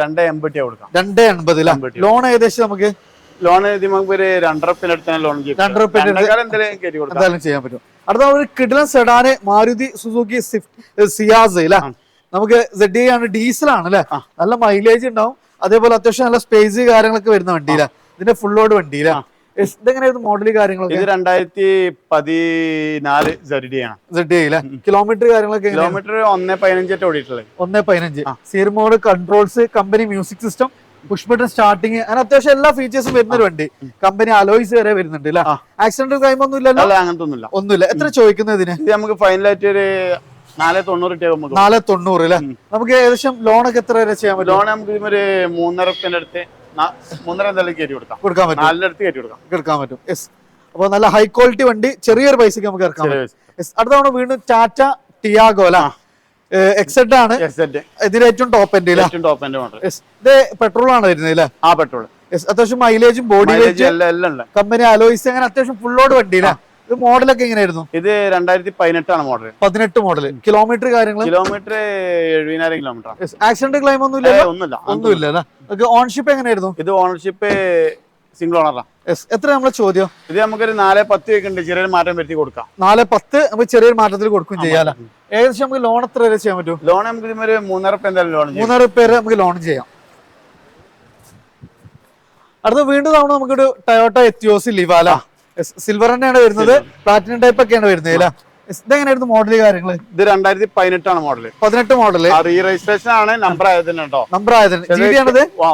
രണ്ട് എൺപത്തി കൊടുക്കാം. രണ്ട് എൺപത് എൺപത്. ലോൺ ഏകദേശം നമുക്ക് ലോൺ നമുക്ക് ഒരു രണ്ടര പിന്നെ അടുത്ത് ലോൺ രണ്ടര എന്തായാലും ചെയ്യാൻ പറ്റും. അടുത്ത ഒരു കിടിലൻ സെഡാന് മാരുതി സുസുക്കി സ്വിഫ്റ്റ് സിയാസ് അല്ലേ നമുക്ക് സെഡ് ആണ് ഡീസൽ ആണ് അല്ലേ നല്ല മൈലേജ് ഉണ്ടാവും. അതേപോലെ അത്യാവശ്യം നല്ല സ്പേസ് കാര്യങ്ങളൊക്കെ വരുന്ന വണ്ടിയില്ല ഇതിന്റെ ഫുൾ ലോഡ് വണ്ടിയില്ല ആ. ഇതെങ്ങനെയായിരുന്നു മോഡൽ കാര്യങ്ങളൊക്കെ? ഇത് രണ്ടായിരത്തി പതിനാല് കിലോമീറ്റർ കാര്യങ്ങളൊക്കെ കിലോമീറ്റർ ഒന്നേ പതിനഞ്ചായിട്ട് ഓടിയിട്ടുള്ളത്. ഒന്നേ പതിനഞ്ച്. Steer mode mode controls company music system push button starting അങ്ങനെ അത്യാവശ്യം എല്ലാ ഫീച്ചേഴ്സും വരുന്ന ഒരു വണ്ടി. കമ്പനി അലോയ്സ് വരെ വരുന്നുണ്ട് അല്ലേ ആക്സിഡന്റ് ക്രൈം ഒന്നും ഇല്ലല്ലോ? അങ്ങനത്തെ ഒന്നുമില്ല ഒന്നുമില്ല. എത്ര ചോദിക്കുന്നത് ഇതിന്? നമുക്ക് ഫൈനലായിട്ട് ഒരു നാല് തൊണ്ണൂറ് നാല് തൊണ്ണൂറ് അല്ലേ നമുക്ക് ഏകദേശം ലോണൊക്കെ എത്ര വരെ ചെയ്യാൻ പറ്റും? ലോൺ നമുക്ക് ഒരു മൂന്നര ഉറുപ്പിന്റെ അടുത്ത് മൂന്നര എന്തായാലും കയറ്റി കൊടുക്കാം. കൊടുക്കാൻ പറ്റും. നാലിന്റെ അടുത്ത് കയറ്റി കൊടുക്കാം. എടുക്കാൻ പറ്റും. യെസ് അപ്പൊ നല്ല ഹൈ ക്വാളിറ്റി വണ്ടി ചെറിയൊരു പൈസക്ക് നമുക്ക് ഇറക്കാം അടുത്ത തവണ വീണ്ടും ടാറ്റ ടിയാഗോ അല്ല എക്സെഡ് ആണ്. ഇതിന്റെ ഏറ്റവും ടോപ്പ് എൻഡ് ഏറ്റവും ടോപ്പ് എൻഡ് മോഡൽ ഇത് പെട്രോൾ ആണ് വരുന്നത് അല്ലേ ആ പെട്രോൾ അത്യാവശ്യം മൈലേജും ബോഡി കമ്പനി അലോയിസ് അങ്ങനെ അത്യാവശ്യം ഫുൾ ലോഡ് വണ്ടി അല്ലേ ഇത് മോഡലൊക്കെ എങ്ങനെയായിരുന്നു? ഇത് രണ്ടായിരത്തി പതിനെട്ടാണ് മോഡൽ പതിനെട്ട് മോഡൽ കിലോമീറ്റർ കാര്യങ്ങൾ കിലോമീറ്റർ എഴുപതിനായിരം കിലോമീറ്റർ ആക്സിഡന്റ് ക്ലെയിം ഒന്നുമില്ല ഒന്നുമില്ല. അല്ലേ ഓൺഷിപ്പ് എങ്ങനെയായിരുന്നു? ഇത് ഓണർഷിപ്പ് സിംഗിൾ ഓണറാ യെസ് എത്ര നമ്മളെ ചോദ്യം? ഇത് നമുക്കൊരു നാല് പത്ത് വെക്കുന്നുണ്ട് ചെറിയൊരു മാറ്റം വരുത്തി കൊടുക്കാം. നാല് പത്ത് നമുക്ക് ചെറിയൊരു മാറ്റത്തിൽ കൊടുക്കും ചെയ്യാലോ? ഏകദേശം നമുക്ക് ലോൺ എത്ര വരെ ചെയ്യാൻ പറ്റും? ലോൺ നമുക്ക് ഒരു മൂന്നര ഉറുപ്പിക എന്തായാലും ലോൺ മൂന്നര മൂന്നാറ് വരെ നമുക്ക് ലോൺ ചെയ്യാം. അടുത്ത വീണ്ടും തവണ നമുക്കൊരു ടയോട്ട എത്തിയോസ് ലിവാല സിൽവർ തന്നെയാണ് വരുന്നത്. പ്ലാറ്റിനം ടൈപ്പ് ഒക്കെയാണ് വരുന്നത് അല്ലേ? ഇതെങ്ങനെയായിരുന്നു മോഡൽ കാര്യങ്ങൾ ഇത് രണ്ടായിരത്തി പതിനെട്ടാണ് മോഡൽ പതിനെട്ട് മോഡൽ റീ രജിസ്ട്രേഷൻ ആണ് നമ്പർ ആയതിന് കേട്ടോ. നമ്പർ ആയതിന്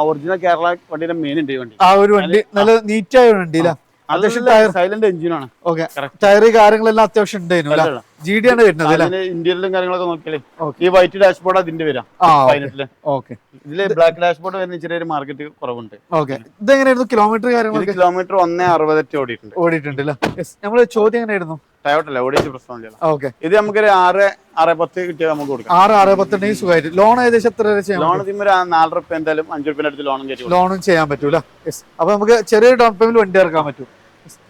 ഒറിജിനൽ കേരള വണ്ടിയുടെ മെയിൻ ഉണ്ട് വണ്ടി. ആ ഒരു വണ്ടി. നല്ല നീറ്റായ ആയ വണ്ടി അല്ലേ? അത്യാവശ്യം ടയർ സൈലന്റ് എഞ്ചിനാണ് ഓക്കെ ടയർ കാര്യങ്ങളെല്ലാം അത്യാവശ്യം ഉണ്ടായിരുന്നു ജി ഡി ആണ് വരുന്നത് ഇന്ത്യയിലും കാര്യങ്ങളൊക്കെ നോക്കിയാലേ ഈ വൈറ്റ് ഡാഷ്ബോർഡ് അതിന്റെ വരാം ഓക്കെ ഇതിൽ ബ്ലാക്ക് ഡാഷ്ബോർഡ് വരുന്ന ചെറിയൊരു മാർക്കറ്റ് കുറവുണ്ട്. ഓക്കെ ഇതെങ്ങനെയായിരുന്നു കിലോമീറ്റർ ഇത് കാര്യങ്ങളൊക്കെ? കിലോമീറ്റർ ഒന്നേ അറുപതെറ്റ് ഓടിയിട്ടുണ്ട്. ഓടിയിട്ടുണ്ട് നമ്മൾ ചോദ്യം എങ്ങനെയായിരുന്നു? ടയോട്ടല്ല ഓടിയിട്ട് പ്രശ്നമില്ല. ഓക്കെ ഇത് നമുക്കൊരു ആറ് ആറ് പത്ത് കിട്ടിയാൽ നമുക്ക് കൊടുക്കാം. ആറ് ആറ് പത്തെണ്ണെങ്കിൽ സുഖമായിട്ട്. ലോൺ ഏകദേശം എത്ര വരെ ചെയ്യാൻ ലോൺ ഇതിന് നാല് റുപ്യ എന്തായാലും അഞ്ചു റുപ്യ അടുത്ത് ലോണും ലോണും ചെയ്യാൻ പറ്റൂല. അപ്പൊ നമുക്ക് ചെറിയ ഡൗൺ പേയ്മെന്റ് വണ്ടി ഇറക്കാൻ പറ്റും.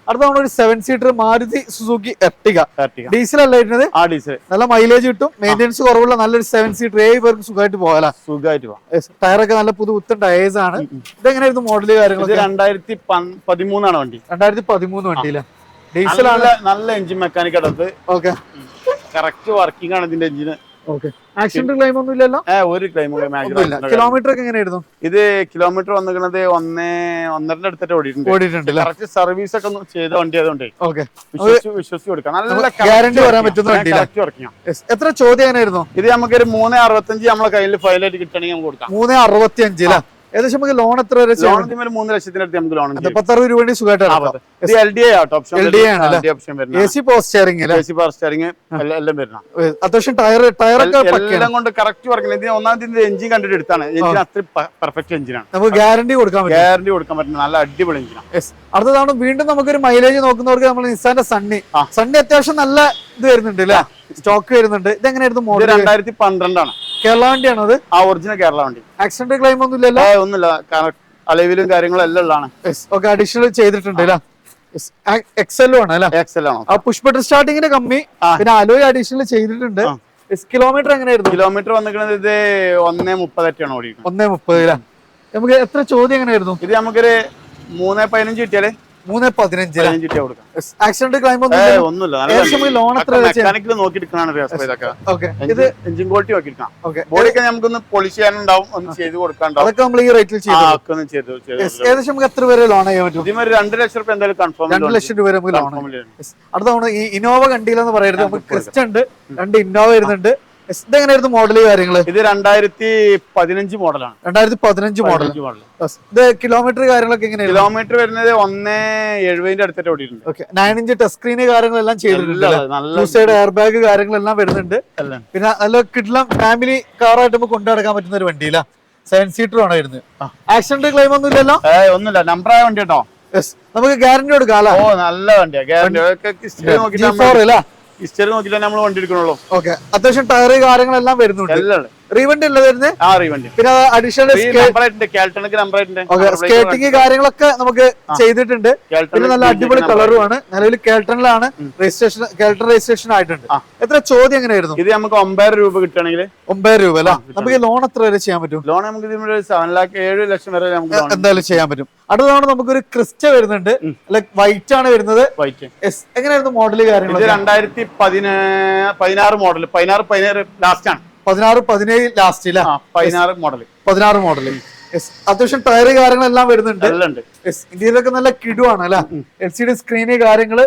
അടുത്ത ഒരു seven seater Maruti Suzuki Ertiga. Diesel അല്ല ഇരുന്നത് ആ ഡീസൽ നല്ല മൈലേജ് കിട്ടും മെയിന്റെനൻസ് കുറവുള്ള നല്ലൊരു സെവൻ സീറ്റർ ഏഴ് പേർക്ക് സുഖമായിട്ട് പോകാല സുഖമായിട്ട് പോകാം. ടയറൊക്കെ നല്ല പുതു പുത്തൻ ടയേഴ്സ് ആണ്. ഇതെങ്ങനെയായിരുന്നു മോഡൽ കാര്യങ്ങൾ കാര്യങ്ങളൊക്കെ രണ്ടായിരത്തി പതിമൂന്നാണ് വണ്ടി. രണ്ടായിരത്തി പതിമൂന്ന് വണ്ടിയില്ല ഡീസൽ ആണ്. നല്ല നല്ല എഞ്ചിൻ മെക്കാനിക് അടുത്ത് ഓക്കെ കറക്റ്റ് വർക്കിംഗ് ആണ് ഇതിന്റെ എഞ്ചിന് ഓക്കെ ആക്സിഡന്റ് ക്ലെയിം ഒന്നും ഇല്ലല്ലോ? ഒരു കിലോമീറ്റർ ഒക്കെ എങ്ങനെയായിരുന്നു? ഇത് കിലോമീറ്റർ വന്നിരിക്കുന്നത് ഒന്നേ ഒന്നരന്റെ അടുത്തിട്ട് ഓടിയിട്ടുണ്ട്. ഓടിയിട്ടുണ്ട് കറക്റ്റ് സർവീസ് ഒക്കെ ചെയ്ത വണ്ടി ആയതുകൊണ്ട്. ഓക്കെ. വിശ്വസിച്ച് കൊടുക്കാം. നല്ല നമുക്ക് guarantee പറയാൻ പറ്റുന്ന എത്ര ചോദ്യം എങ്ങനെയായിരുന്നു? ഇത് നമുക്കൊരു മൂന്ന് അറുപത്തഞ്ച് നമ്മളെ കയ്യിൽ ഫയലായിട്ട് കിട്ടണമെങ്കിൽ നമുക്ക് കൊടുക്കാം. മൂന്ന് അറുപത്തി അഞ്ച് അല്ലേ ഏകദേശം നമുക്ക് ലോൺ എത്ര വരെ മൂന്ന് ലക്ഷത്തിനടുത്ത് നമുക്ക് ലോൺ? പത്തറുപത് രൂപ സുഖമായിട്ട് ഇറക്കാം ഇത് L D auto option LDA ആണല്ലേ? ഓപ്ഷൻ എ വരുന്നത്. സി പോസ്റ്റ് സ്റ്റിയറിംഗ് അല്ലേ? എ സി പവർ സ്റ്റാരിങ് എല്ലാം വരുന്ന അത്യാവശ്യം ടയർ ടയറൊക്കെ എല്ലാം കൊണ്ട് കറക്റ്റ് വർക്കിംഗ് ഇത് ഒന്നാമത്തെ എഞ്ചിൻ കണ്ടിട്ട് എടുത്താണ്. എഞ്ചിൻ അത്ര പെർഫെക്റ്റ് എഞ്ചിനാണ് നമുക്ക് ഗ്യാരണ്ടി കൊടുക്കാൻ പറ്റും. ഗ്യാരണ്ടി കൊടുക്കാൻ പറ്റുന്ന നല്ല അടിപൊളി എഞ്ചിനാണ് അടുത്തതാണ്? വീണ്ടും നമുക്കൊരു മൈലേജ് നോക്കുന്നവർക്ക് നമ്മൾ നിസാന്റെ സണ്ണി. സണ്ണി അത്യാവശ്യം നല്ല ഇത് വരുന്നുണ്ട് അല്ലേ? സ്റ്റോക്ക് വരുന്നുണ്ട്. ഇതെങ്ങനെയായിരുന്നു ഇത് മോഡൽ രണ്ടായിരത്തി പന്ത്രണ്ടാണ് കേരള വണ്ടിയാണ് അത്? ആ ഒറിജിനൽ കേരള വണ്ടി. ആക്സിഡന്റ് ക്ലെയിം ഒന്നും ഇല്ലല്ലോ? ഒന്നുമില്ല. അലവിലും കാര്യങ്ങളും എല്ലാം ഉള്ളതാണ്. ഓക്കെ അഡീഷണൽ ചെയ്തിട്ടുണ്ട് അല്ലേ? എക്സലും ആണ് അല്ലേ? എക്സൽ ആണോ. ആ പുഷ് ബട്ടൺ സ്റ്റാർട്ടിങ്ങിന് കമ്മി. പിന്നെ അലോയ് അഡീഷണൽ ചെയ്തിട്ടുണ്ട്. കിലോമീറ്റർ എങ്ങനെയായിരുന്നു? കിലോമീറ്റർ വന്നിരിക്കുന്നത് ഇത് ഒന്നേ മുപ്പതൊക്കെയാണ് ഓടിക്കുന്നത് ഒന്നേ മുപ്പത് നമുക്ക് എത്ര ചോദ്യം എങ്ങനെയായിരുന്നു? ഇത് നമുക്കൊരു മൂന്നേ പതിനഞ്ച് കിട്ടിയാൽ മൂന്ന് പതിനഞ്ച് കൊടുക്കാം. ആക്സിഡന്റ് ക്ലൈം ഒന്നുമില്ല. ലോൺ എത്ര മെക്കാനിക്കൽ ഇത് എഞ്ചിൻ ക്വാളിറ്റി നോക്കിയെടുക്കാം ബോഡിയൊക്കെ നമുക്കൊന്ന് പൊളിച്ച് ചെയ്യാനുണ്ടാവും. ഒന്ന് ചെയ്ത് കൊടുക്കാണ്ടാവും അതൊക്കെ നമ്മൾ ഈ റേറ്റിൽ ചെയ്തു. ഏകദേശം നമുക്ക് എത്ര വരെ ലോൺ ചെയ്യാൻ പറ്റും? ഇതിന് രണ്ട് ലക്ഷം രൂപ എന്തായാലും കൺഫേം രണ്ട് ലക്ഷം രൂപ നമുക്ക് ലോൺ അടുത്ത തവണ ഈ ഇന്നോവ കണ്ടില്ലെന്ന് പറയരുത്. നമുക്ക് ക്രിസ്റ്റ ഉണ്ട്. രണ്ട് ഇന്നോവ വരുന്നുണ്ട്. ഇതെങ്ങനെയായിരുന്നു മോഡൽ കാര്യങ്ങൾ ഇത് രണ്ടായിരത്തി പതിനഞ്ച് മോഡലാണ് രണ്ടായിരത്തി പതിനഞ്ച് മോഡൽ ഇത് കിലോമീറ്റർ കാര്യങ്ങളൊക്കെ എങ്ങനെയായിരുന്നു? കിലോമീറ്റർ വരുന്നത് ഒന്നേ എഴുപതിന്റെ അടുത്തിട്ട് ഓടിയിട്ടുണ്ട്. Okay nine inch touch screen കാര്യങ്ങളെല്ലാം ചെയ്തിട്ടുണ്ട് എയർ ബാഗ് കാര്യങ്ങളെല്ലാം വരുന്നുണ്ട്. പിന്നെ നല്ല കിഡ്ലം ഫാമിലി കാറായിട്ട് നമുക്ക് കൊണ്ടുനടക്കാൻ പറ്റുന്ന ഒരു വണ്ടിയില്ല സെവൻ സീറ്റർ ആണ് വരുന്നത്. ആക്സിഡന്റ് ക്ലെയിം ഒന്നും ഇല്ലല്ലോ? ഒന്നുമില്ല. നമ്പർ ആയ വണ്ടി കേട്ടോ. നമുക്ക് ഗ്യാരണ്ടി കൊടുക്കാം അല്ലേ? ഓ നല്ല വണ്ടിയാ. ഗ്യാരണ്ടി ഹിസ്റ്ററി നോക്കിയിട്ടാണ് നമ്മൾ വണ്ടി എടുക്കണുള്ളൂ. ഓക്കെ അത്യാവശ്യം ടയർ കാര്യങ്ങളെല്ലാം വരുന്നുണ്ട്. എല്ലാം ഉണ്ട്. റീവണ്ടി ഉള്ളത് വരുന്നത് ആ റീവണ്ടി പിന്നെ അഡീഷണൽ സ്കേറ്റിംഗ് കാര്യങ്ങളൊക്കെ നമുക്ക് ചെയ്തിട്ടുണ്ട്. പിന്നെ നല്ല അടിപൊളി കളറുമാണ് നിലവിൽ കേൾട്ടണിലാണ് രജിസ്ട്രേഷൻ കേൾട്ടൺ രജിസ്ട്രേഷൻ ആയിട്ടുണ്ട്. എത്ര ചോദ്യം എങ്ങനെയായിരുന്നു? ഇത് നമുക്ക് ഒമ്പതിനായിരം രൂപ കിട്ടുകയാണെങ്കിൽ ഒമ്പതിനായിരം രൂപ അല്ല? നമുക്ക് ലോൺ എത്ര വരെ ചെയ്യാൻ പറ്റും? ലോൺ നമുക്ക് സെവൻ ലാക്ക് ഏഴ് ലക്ഷം വരെ നമുക്ക് എന്തായാലും ചെയ്യാൻ പറ്റും. അടുത്തതാണ് നമുക്ക് നമുക്കൊരു ക്രിസ്റ്റ വരുന്നുണ്ട്. ലൈക് വൈറ്റ് ആണ് വരുന്നത്. വൈറ്റ്. എങ്ങനെയായിരുന്നു മോഡൽ കാര്യങ്ങൾ രണ്ടായിരത്തി പതിനാ പതിനാറ് മോഡൽ പതിനാറ് പതിനേഴ് ലാസ്റ്റ് ആണ്. പതിനാറ് പതിനേഴ് ലാസ്റ്റ് ഇല്ല ആ പതിനാറ് മോഡൽ പതിനാറ് മോഡൽ അത്യാവശ്യം ടയർ കാര്യങ്ങളെല്ലാം വരുന്നുണ്ട്. ഇന്ത്യയിലൊക്കെ നല്ല കിടുവാണ് അല്ലെ? എൽ സി ഡി സ്ക്രീന് കാര്യങ്ങൾ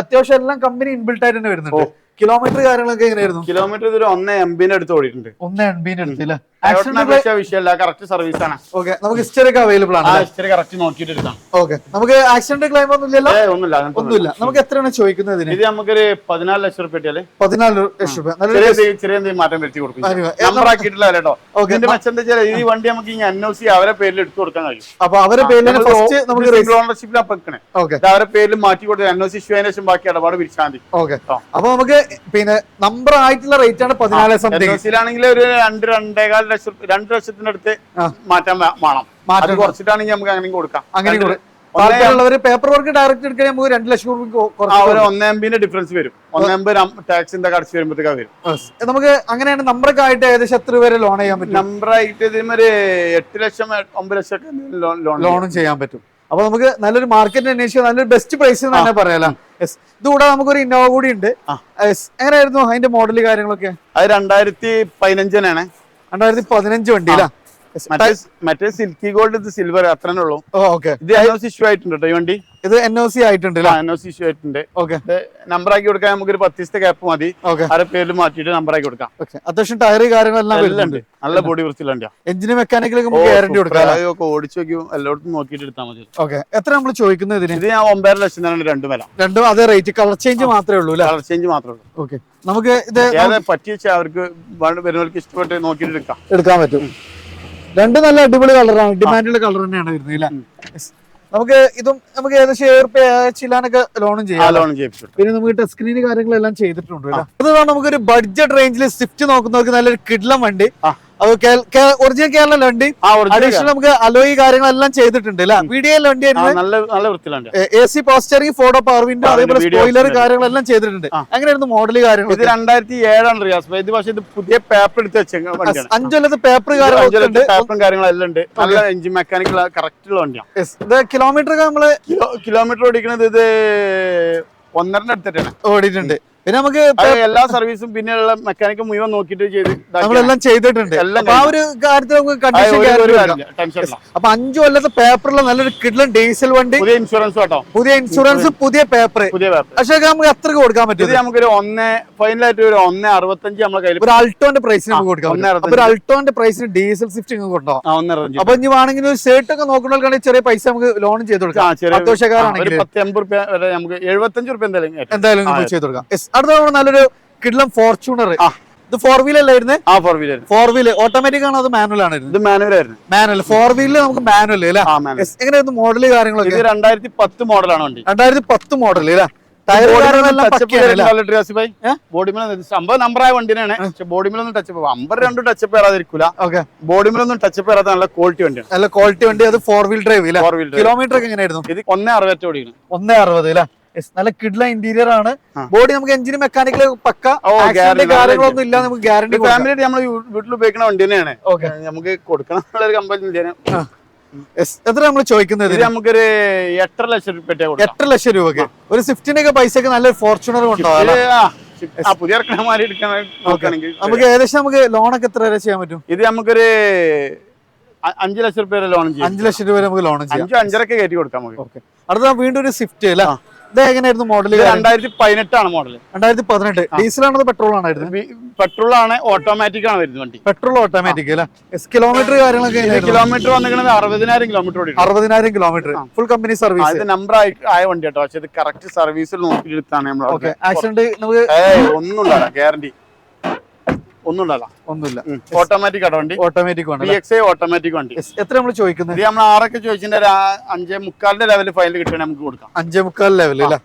അത്യാവശ്യം എല്ലാം കമ്പനി ഇൻബിൽട്ട് ആയിട്ട് തന്നെ വരുന്നുണ്ട്. കിലോമീറ്റർ കാര്യങ്ങളൊക്കെ എങ്ങനെയായിരുന്നു? കിലോമീറ്റർ ഇതൊരു ഒന്ന് എംബിന്റെ അടുത്ത് ഓടിയിട്ടുണ്ട്. ഒന്ന് എംബിന്റെ ടയോട്ടിനെ അപേക്ഷിച്ച വിഷയമല്ല കറക്റ്റ് സർവീസ് ആണ്. ഓക്കെ നമുക്ക് ഹിസ്റ്ററി ഒക്കെ അവൈലബിൾ ആണ് ഹിസ്റ്ററി കറക്റ്റ് നോക്കിയിട്ട് എടുക്കാം. ഓക്കെ നമുക്ക് ആക്സിഡന്റ് ക്ലെയിം ഒന്നും ഇല്ലല്ലോ? ഒന്നുമില്ല ഒന്നുമില്ല. നമുക്ക് എത്രയാണ് ചോദിക്കുന്നത് ഇത് നമുക്കൊരു പതിനാല് ലക്ഷം റുപ്യ കിട്ടിയാൽ? പതിനാല് ലക്ഷം ചെറിയ എന്തെങ്കിലും- ചെറിയ എന്തെങ്കിലും മാറ്റം വരുത്തി കൊടുക്കും. നമ്പർ ആക്കിയിട്ടില്ല കേട്ടോ? എന്റെ മെച്ചന്റെ മെച്ചം ഈ വണ്ടി നമുക്ക് ഇനി എൻ ഒ സി അവരെ പേരിൽ എടുത്തു കൊടുക്കാൻ കഴിയും. അപ്പൊ അവരെ പേരിൽ നമുക്ക് വെക്കണേ. അവരെ പേരിൽ മാറ്റി കൊടുത്ത് എൻ ഒ സി ശേഷം ബാക്കി ഇടപാട് പിരിച്ചാൽ മതി. ഓക്കെ അപ്പൊ നമുക്ക് പിന്നെ നമ്പർ ആയിട്ടുള്ള റേറ്റ് ആണ് പതിനാല് ആണെങ്കിൽ ഒരു രണ്ട് രണ്ടേകാൽ ലക്ഷം രണ്ടു രണ്ട് ലക്ഷത്തിന്റെ അടുത്ത് ആ. മാറ്റാൻ വേണം. മാറ്റം അത് കുറച്ചിട്ടാണെങ്കിൽ നമുക്ക് അങ്ങനെ കൊടുക്കാം. അങ്ങനെ കൂടെ പേപ്പർ വർക്ക് ഡയറക്റ്റ് എടുക്കണേ നമുക്ക് രണ്ട് ലക്ഷം രൂപ ആ എം ഒന്നേമ്പിന്റെ ഡിഫറൻസ് വരും. ഒന്നേമ്പ് ടാക്സിന്റെ കടച്ച് വരുമ്പോഴത്തേക്കാ വരും. നമുക്ക് അങ്ങനെയാണ് നമ്പറൊക്കെ ആയിട്ട് ഏകദേശം എത്ര വരെ ലോൺ ചെയ്യാൻ പറ്റും? നമ്പർ ആയിട്ട് ഇതിമൊരു എട്ട് ലക്ഷം എ- ഒമ്പത് ലക്ഷം ഒക്കെ ലോൺ ലോണും ചെയ്യാൻ പറ്റും. അപ്പൊ നമുക്ക് നല്ലൊരു മാർക്കറ്റ് അന്വേഷിച്ച് നല്ലൊരു ബെസ്റ്റ് പ്രൈസ് തന്നെ പറയാലോ. യെസ് ഇതുകൂടെ നമുക്കൊരു ഇന്നോവ കൂടി ഉണ്ട്. എങ്ങനെയായിരുന്നു അതിന്റെ മോഡൽ കാര്യങ്ങളൊക്കെ? അത് രണ്ടായിരത്തി പതിനഞ്ചിനാണ്. രണ്ടായിരത്തി പതിനഞ്ച് വണ്ടിയിലാ? മറ്റേ സിൽക്കി ഗോൾഡ് ഇത് സിൽവർ അത്രേ ഉള്ളൂ. ഓക്കെ. ഇത് എൻ ഒ സി ഇഷ്യൂ ആയിട്ടുണ്ട് കേട്ടോ ഈ വണ്ടി? ഇത് എൻ ഒ സി ആയിട്ടുണ്ട് എൻ ഒ സി ഇഷ്യൂ ആയിട്ടുണ്ട്. ഓക്കെ. നമ്പർ ആക്കി കൊടുക്കാൻ നമുക്ക് ഒരു പത്ത് ദിവസത്തെ ക്യാപ്പ് മതി ആരെ പേരിൽ മാറ്റിയിട്ട് നമ്പർ ആക്കി കൊടുക്കാം. അത്യാവശ്യം ടയർ കാര്യങ്ങളെല്ലാം എല്ലാം നല്ല ബോഡി വൃത്തിയിലുണ്ട് എഞ്ചിന് മെക്കാനിക്കലൊക്കെ ഗ്യാരണ്ടി കൊടുക്കാം ഓടിച്ചു നോക്കിയും എല്ലായിടത്തും നോക്കിയിട്ട് എടുത്താൽ മതി. ഓക്കെ. എത്ര നമ്മൾ ചോദിക്കുന്നത് ഇതിന്? ഇത് ഞാൻ ഒമ്പതര ലക്ഷം തന്നെയാണ് രണ്ടു വില. രണ്ടും അതേ റേറ്റ് കളർ ചേഞ്ച് മാത്രമേ ഉള്ളൂ കളർ ചേഞ്ച് മാത്രമേ ഉള്ളൂ. ഓക്കെ. നമുക്ക് ഇത് പറ്റിയ അവർക്ക് വരുന്നവർക്ക് ഇഷ്ടപ്പെട്ട് നോക്കിയിട്ട് എടുക്കാം. എടുക്കാൻ പറ്റും. രണ്ട് നല്ല അടിപൊളി കളറാണ് ഡിമാൻഡുള്ള കളർ തന്നെയാണ് വരുന്നത് അല്ലേ? നമുക്ക് ഇതും നമുക്ക് ഏകദേശം റുപ്യ ചില്ലാനൊക്കെ ലോണും ചെയ്യാം. പിന്നെ നമുക്ക് ടച്ച് സ്ക്രീൻ കാര്യങ്ങളെല്ലാം ചെയ്തിട്ടുണ്ട് അല്ലേ? അതാണ് നമുക്കൊരു ബഡ്ജറ്റ് റേഞ്ചിൽ സ്വിഫ്റ്റ് നോക്കുന്നവർക്ക് നല്ലൊരു കിഡ്ലം വണ്ടി. ഒറിജിനൽ കേരള വണ്ടി അഡീഷണൽ നമുക്ക് അലോയി കാര്യങ്ങളെല്ലാം ചെയ്തിട്ടുണ്ട് അല്ലെ വീഡിയോ വണ്ടി A C power steering photo power window അതേപോലെ സ്പോയിലർ കാര്യങ്ങളെല്ലാം ചെയ്തിട്ടുണ്ട്. അങ്ങനെയായിരുന്നു മോഡൽ കാര്യങ്ങൾ ഇത് രണ്ടായിരത്തി ഏഴാണ് റിയാസ്. ഇത് പക്ഷേ ഇത് പുതിയ പേപ്പർ എടുത്ത് വെച്ച അഞ്ചൊല്ലത്തെ പേപ്പർ പേപ്പറും കാര്യങ്ങളെല്ലാം ഉണ്ട്. നല്ല എഞ്ചിൻ മെക്കാനിക്കൽ കറക്റ്റ് ഉള്ള വണ്ടിയാണ്. Yes. ഇത് കിലോമീറ്റർ നമ്മൾ കിലോ കിലോമീറ്റർ ഓടിക്കുന്നത് ഇത് ഒന്നരന്റെ അടുത്തിട്ടാണ് ഓടിയിട്ടുണ്ട്. പിന്നെ നമുക്ക് എല്ലാ സർവീസും പിന്നെയുള്ള മെക്കാനിക് മുഴുവൻ നോക്കിട്ട് ചെയ്ത് നമ്മളെല്ലാം ചെയ്തിട്ടുണ്ട്. ആ ഒരു കാര്യത്തിൽ നമുക്ക് കണ്ടീഷൻ. അപ്പൊ അഞ്ചു കൊല്ലത്തെ പേപ്പറുള്ള നല്ലൊരു കിഡ്ലൻ ഡീസൽ വണ്ടി. പുതിയ ഇൻഷുറൻസ് കേട്ടോ. പുതിയ ഇൻഷുറൻസ് പുതിയ പേപ്പർ പുതിയ പേപ്പർ പക്ഷേ നമുക്ക് അത്രയ്ക്ക് കൊടുക്കാൻ പറ്റും നമുക്കൊരു ഒന്ന് ഫൈനലായിട്ട് ഒരു ഒന്ന് അറുപത്തഞ്ച് നമ്മളെ കയ്യിൽ ഒരു അൾട്ടോന്റെ പ്രൈസിന് നമുക്ക് കൊടുക്കാം അപ്പൊ ഒരു അൾട്ടോന്റെ പ്രൈസിന് ഡീസൽ സ്വിഫ്റ്റ് കൊണ്ടുപോകാം ഒന്ന് അറുപത്തഞ്ച്. അപ്പൊ ഇനി വേണമെങ്കിൽ ഒരു ഷർട്ട് ഒക്കെ നോക്കണമെങ്കിൽ ചെറിയ പൈസ നമുക്ക് ലോൺ ചെയ്ത് കൊടുക്കാം. അത്യാവശ്യക്കാരാണെങ്കിൽ. പത്ത് എൺപത് റുപ്യ വരെ നമുക്ക് എഴുപത്തഞ്ച് റുപ്യ എന്തായാലും. എന്തായാലും ചെയ്ത് കൊടുക്കാം. അടുത്ത തവണ നല്ലൊരു കിഡ്ലം ഫോർച്യൂണർ. ഇത് ഫോർ വീലർ അല്ലായിരുന്നു ആ four wheeler four wheeler automatic ആണോ അത് മാനുവൽ ആണ് ഇത് മാനുവൽ ആയിരുന്നു. മാനുവൽ ഫോർ വീലർ നമുക്ക് മാനുവൽ അല്ലേ. എങ്ങനെയായിരുന്നു മോഡൽ കാര്യങ്ങളൊക്കെ? ഇത് രണ്ടായിരത്തി പത്ത് മോഡലാണ് വണ്ടി. രണ്ടായിരത്തി പത്ത് മോഡൽ അല്ലേ? സംഭവം നമ്പറായ വണ്ടിയാണ് പക്ഷെ ബോഡിമിലൊന്നും ടച്ചപ്പ് അമ്പത് രണ്ട് ടച്ചപ്പ് വരാതിരിക്കൂല. ഓക്കെ. ബോഡിമിലൊന്നും ടച്ചപ്പ് വരാത്ത നല്ല ക്വാളിറ്റി വണ്ടിയാണ്. നല്ല ക്വാളിറ്റി വണ്ടി. അത് four wheel drive four wheel kilometre ഒക്കെ എങ്ങനെയായിരുന്നു? ഇത് ഒന്നേ അറുപത് ഓടിക്കണം ഒന്നേ അറുപത് അല്ലേ. നല്ല കിഡ്ല ഇന്റീരിയർ ആണ്. ബോഡി നമുക്ക് എഞ്ചിന് മെക്കാനിക്കൽ പക്ക കാര്യങ്ങളൊന്നും ഇല്ല നമുക്ക് ഗ്യാരണ്ടി ഫാമിലി നമ്മൾ വീട്ടിൽ ഉപയോഗിക്കുന്ന വണ്ടി തന്നെയാണ്. നമുക്ക് കൊടുക്കണം എത്ര നമ്മൾ ചോദിക്കുന്നത്? നമുക്കൊരു എട്ടര ലക്ഷം രൂപ എട്ടര എട്ട് ലക്ഷം രൂപക്ക്. ഒരു സ്വിഫ്റ്റിന്റെ ഒക്കെ പൈസക്ക് നല്ലൊരു ഫോർച്യൂണർ ഉണ്ടാവും പുതിയ നമുക്ക് ഏകദേശം നമുക്ക് ലോണൊക്കെ എത്ര വരെ ചെയ്യാൻ പറ്റും? ഇത് നമുക്കൊരു അഞ്ചു ലക്ഷം രൂപ ലോൺ ചെയ്യാം. അഞ്ചു ലക്ഷം രൂപ നമുക്ക് ലോൺ ചെയ്യാം. അഞ്ച് അഞ്ചരക്ക് കയറ്റി കൊടുക്കാം നമുക്ക്. അടുത്ത വീണ്ടും ഒരു സ്വിഫ്റ്റ് അല്ലേ? എങ്ങനെയായിരുന്നു മോഡൽ രണ്ടായിരത്തി പതിനെട്ടാണ് മോഡൽ രണ്ടായിരത്തി പതിനെട്ട് ഡീസൽ ആണോ പെട്രോൾ ആണോ പെട്രോൾ ആണ് ഓട്ടോമാറ്റിക് ആണ് വരുന്നത് വണ്ടി. പെട്രോൾ ഓട്ടോമാറ്റിക് അല്ലേ? കിലോമീറ്റർ കാര്യങ്ങളൊക്കെ കിലോമീറ്റർ വന്നിരിക്കുന്നത് അറുപതിനായിരം കിലോമീറ്റർ ഓടി അറുപതിനായിരം കിലോമീറ്റർ ഫുൾ കമ്പനി സർവീസ് ഇത് നമ്പർ ആയ വണ്ടി കേട്ടോ. പക്ഷെ ഇത് കറക്റ്റ് സർവീസിൽ നോക്കി എടുത്താണ് നമ്മൾ ആക്സിഡന്റ് നമുക്ക് ഒന്നും ഗ്യാരണ്ടി ഒന്നും ഉണ്ടാവില്ല ഒന്നുമില്ല ഓട്ടോമാറ്റിക് ആട്ടോ വണ്ടി? ഓട്ടോമാറ്റിക് വണ്ടി എക്സ് ഓട്ടോമാറ്റിക് വണ്ടി. എത്ര നമ്മൾ ചോദിക്കുന്നത്? നമ്മൾ ആറൊക്കെ ചോദിച്ചിട്ട് ഒരു ആ- അഞ്ചേ മുക്കാലിന്റെ ലെവലിൽ ഫൈനൽ കിട്ടണേ നമുക്ക് കൊടുക്കാം. അഞ്ചേ മുക്കാൽ ലെവൽ അല്ലേ.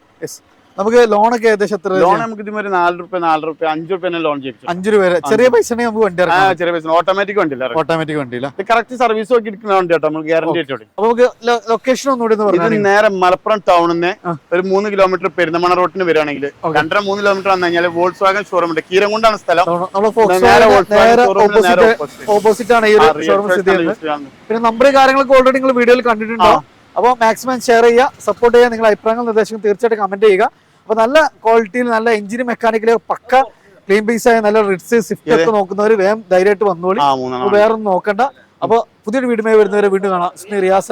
നമുക്ക് ലോണൊക്കെ ഏകദേശം എത്ര ലോൺ നമുക്ക് ഇതുവരെ നാല് റുപ്യ നാല് റുപ്യ അഞ്ച് റുപ്യ ലോൺ ചെയ്തു അഞ്ചു രൂപ ചെറിയ പൈസ നമുക്ക് വണ്ടി ഇറക്കാം. ചെറിയ പൈസ. ഓട്ടോമാറ്റിക് വണ്ടി ഓട്ടോമാറ്റിക് വണ്ടി അല്ലേ ഇത് കറക്റ്റ് സർവീസ് നോക്കി എടുക്കുന്ന വണ്ടി കേട്ടോ നമുക്ക് ഗ്യാരണ്ടി ആയിട്ട് അപ്പൊ നമുക്ക് ലൊക്കേഷൻ ഒന്നുകൂടി ഇത് നേരെ മലപ്പുറം ടൗണിൽ നിന്ന് ഒരു മൂന്ന് കിലോമീറ്റർ പെരുന്തമണ റോട്ടിന് വരികയാണെങ്കിൽ. രണ്ടര മൂന്ന് കിലോമീറ്റർ വന്നു കഴിഞ്ഞാൽ വോൾസ് വാഗൻ ഷോറൂം ഉണ്ട് കീരങ്കുണ്ടാണ് സ്ഥലം. ഓപ്പോസിറ്റ് ആണ് ഈ ഒരു ഷോറൂം സ്ഥിതി. പിന്നെ നമ്പർ കാര്യങ്ങളൊക്കെ ഓൾറെഡി നിങ്ങൾ വീഡിയോയിൽ കണ്ടിട്ടുണ്ടാവും. അപ്പോൾ മാക്സിമം ഷെയർ ചെയ്യുക സപ്പോർട്ട് ചെയ്യുക നിങ്ങളുടെ അഭിപ്രായങ്ങൾ നിർദ്ദേശങ്ങൾ തീർച്ചയായിട്ടും കമന്റ് ചെയ്യുക. അപ്പോൾ നല്ല ക്വാളിറ്റിയിൽ നല്ല എഞ്ചിൻ മെക്കാനിക്കലി പക്ക ക്ലീൻ പീസ് ആയ നല്ല റിറ്റ്സ് സിഫ്റ്റ് ഒക്കെ നോക്കുന്നവർ വേഗം ധൈര്യമായിട്ട് വന്നോളി. വേറൊന്നും നോക്കണ്ട. അപ്പോൾ പുതിയൊരു വീടുമായി വരുന്നവരെ വീണ്ടും കാണാം. റിയാസ്